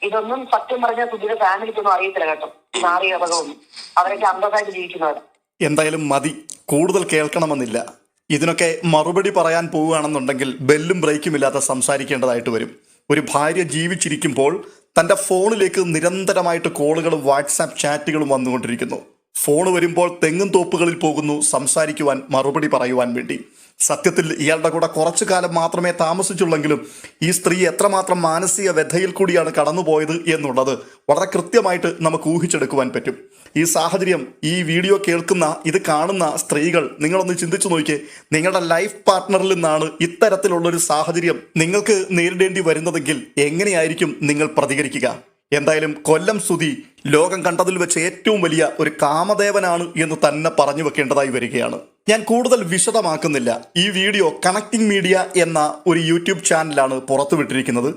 ഇതൊന്നും സത്യം പറഞ്ഞ സുധിയുടെ ഫാമിലിക്കൊന്നും അറിയത്തില്ല കേട്ടോ. നാറിയ അപകടമൊന്നും അവരൊക്കെ അന്തസ്സായിട്ട് ജീവിക്കുന്നവരാ. എന്തായാലും മതി. കൂടുതൽ കേൾക്കണമെന്നില്ല. ഇതിനൊക്കെ മറുപടി പറയാൻ പോവുകയാണെന്നുണ്ടെങ്കിൽ ബെല്ലും ബ്രേക്കും ഇല്ലാതെ സംസാരിക്കേണ്ടതായിട്ട് വരും. ഒരു ഭാര്യ ജീവിച്ചിരിക്കുമ്പോൾ തന്റെ ഫോണിലേക്ക് നിരന്തരമായിട്ട് കോളുകളും വാട്സാപ്പ് ചാറ്റുകളും വന്നുകൊണ്ടിരിക്കുന്നു. ഫോൺ വരുമ്പോൾ തെങ്ങും തോപ്പുകളിൽ പോകുന്നു സംസാരിക്കുവാൻ മറുപടി പറയുവാൻ വേണ്ടി. സത്യത്തിൽ ഇയാളുടെ കൂടെ കുറച്ചു കാലം മാത്രമേ താമസിച്ചുള്ളെങ്കിലും ഈ സ്ത്രീ എത്രമാത്രം മാനസിക വ്യഥയിൽ കൂടിയാണ് കടന്നുപോയത് എന്നുള്ളത് വളരെ കൃത്യമായിട്ട് നമുക്ക് ഊഹിച്ചെടുക്കുവാൻ പറ്റും. ഈ സാഹചര്യം ഈ വീഡിയോ കേൾക്കുന്ന ഇത് കാണുന്ന സ്ത്രീകൾ നിങ്ങളൊന്ന് ചിന്തിച്ചു നോക്കിയേ. നിങ്ങളുടെ ലൈഫ് പാർട്ട്ണറിൽ നിന്നാണ് ഇത്തരത്തിലുള്ളൊരു സാഹചര്യം നിങ്ങൾക്ക് നേരിടേണ്ടി വരുന്നതെങ്കിൽ എങ്ങനെയായിരിക്കും നിങ്ങൾ പ്രതികരിക്കുക? എന്തായാലും കൊല്ലം സുധി ലോകം കണ്ടതിൽ വെച്ച് ഏറ്റവും വലിയ ഒരു കാമദേവനാണ് എന്ന് തന്നെ പറഞ്ഞു വെക്കേണ്ടതായി വരികയാണ്. ഞാൻ കൂടുതൽ വിശദമാക്കുന്നില്ല. ഈ വീഡിയോ കണക്റ്റിംഗ് മീഡിയ എന്ന ഒരു യൂട്യൂബ് ചാനലാണ് പുറത്തുവിട്ടിരിക്കുന്നത്.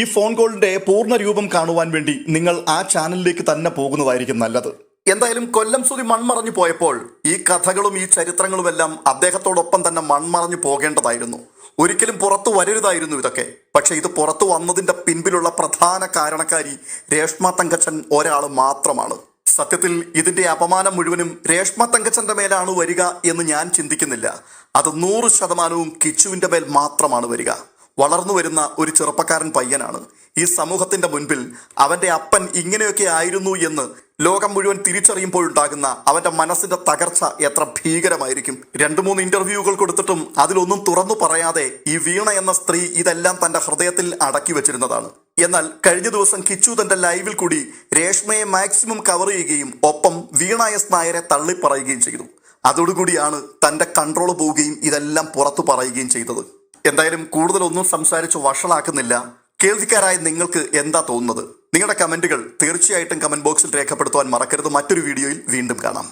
ഈ ഫോൺ കോളിന്റെ പൂർണ രൂപം കാണുവാൻ വേണ്ടി നിങ്ങൾ ആ ചാനലിലേക്ക് തന്നെ പോകുന്നതായിരിക്കും നല്ലത്. എന്തായാലും കൊല്ലം സുതി മൺമറഞ്ഞു പോയപ്പോൾ ഈ കഥകളും ഈ ചരിത്രങ്ങളുമെല്ലാം അദ്ദേഹത്തോടൊപ്പം തന്നെ മൺമറഞ്ഞു പോകേണ്ടതായിരുന്നു. ഒരിക്കലും പുറത്തു വരരുതായിരുന്നു ഇതൊക്കെ. പക്ഷെ ഇത് പുറത്തു വന്നതിന്റെ പിൻപിലുള്ള പ്രധാന കാരണക്കാരി രേഷ്മ തങ്കച്ചൻ ഒരാൾ മാത്രമാണ്. സത്യത്തിൽ ഇതിന്റെ അപമാനം മുഴുവനും രേഷ്മ തങ്കച്ചന്റെ മേലാണ് വരിക എന്ന് ഞാൻ ചിന്തിക്കുന്നില്ല. അത് നൂറ് ശതമാനവും കിച്ചുവിന്റെ മേൽ മാത്രമാണ് വരിക. വളർന്നു വരുന്ന ഒരു ചെറുപ്പക്കാരൻ പയ്യനാണ്. ഈ സമൂഹത്തിന്റെ മുൻപിൽ അവന്റെ അപ്പൻ ഇങ്ങനെയൊക്കെ ആയിരുന്നു എന്ന് ലോകം മുഴുവൻ തിരിച്ചറിയുമ്പോഴുണ്ടാകുന്ന അവന്റെ മനസ്സിന്റെ തകർച്ച എത്ര ഭീകരമായിരിക്കും. രണ്ടു മൂന്ന് ഇന്റർവ്യൂകൾ കൊടുത്തിട്ടും അതിലൊന്നും തുറന്നു പറയാതെ ഈ വീണ എന്ന സ്ത്രീ ഇതെല്ലാം തന്റെ ഹൃദയത്തിൽ അടക്കി വെച്ചിരുന്നതാണ്. എന്നാൽ കഴിഞ്ഞ ദിവസം കിച്ചു തന്റെ ലൈവിൽ കൂടി രേഷ്മയെ മാക്സിമം കവർ ചെയ്യുകയും ഒപ്പം വീണ എസ് നായരെ തള്ളിപ്പറയുകയും ചെയ്തു. അതോടുകൂടിയാണ് തന്റെ കൺട്രോൾ പോവുകയും ഇതെല്ലാം പുറത്തു പറയുകയും ചെയ്തത്. എന്തായാലും കൂടുതലൊന്നും സംസാരിച്ച് വഷളാക്കുന്നില്ല. കേൾവിക്കാരായ നിങ്ങൾക്ക് എന്താ തോന്നുന്നത്? നിങ്ങളുടെ കമന്റുകൾ തീർച്ചയായിട്ടും കമന്റ് ബോക്സിൽ രേഖപ്പെടുത്തുവാൻ മറക്കരുത്. മറ്റൊരു വീഡിയോയിൽ വീണ്ടും കാണാം.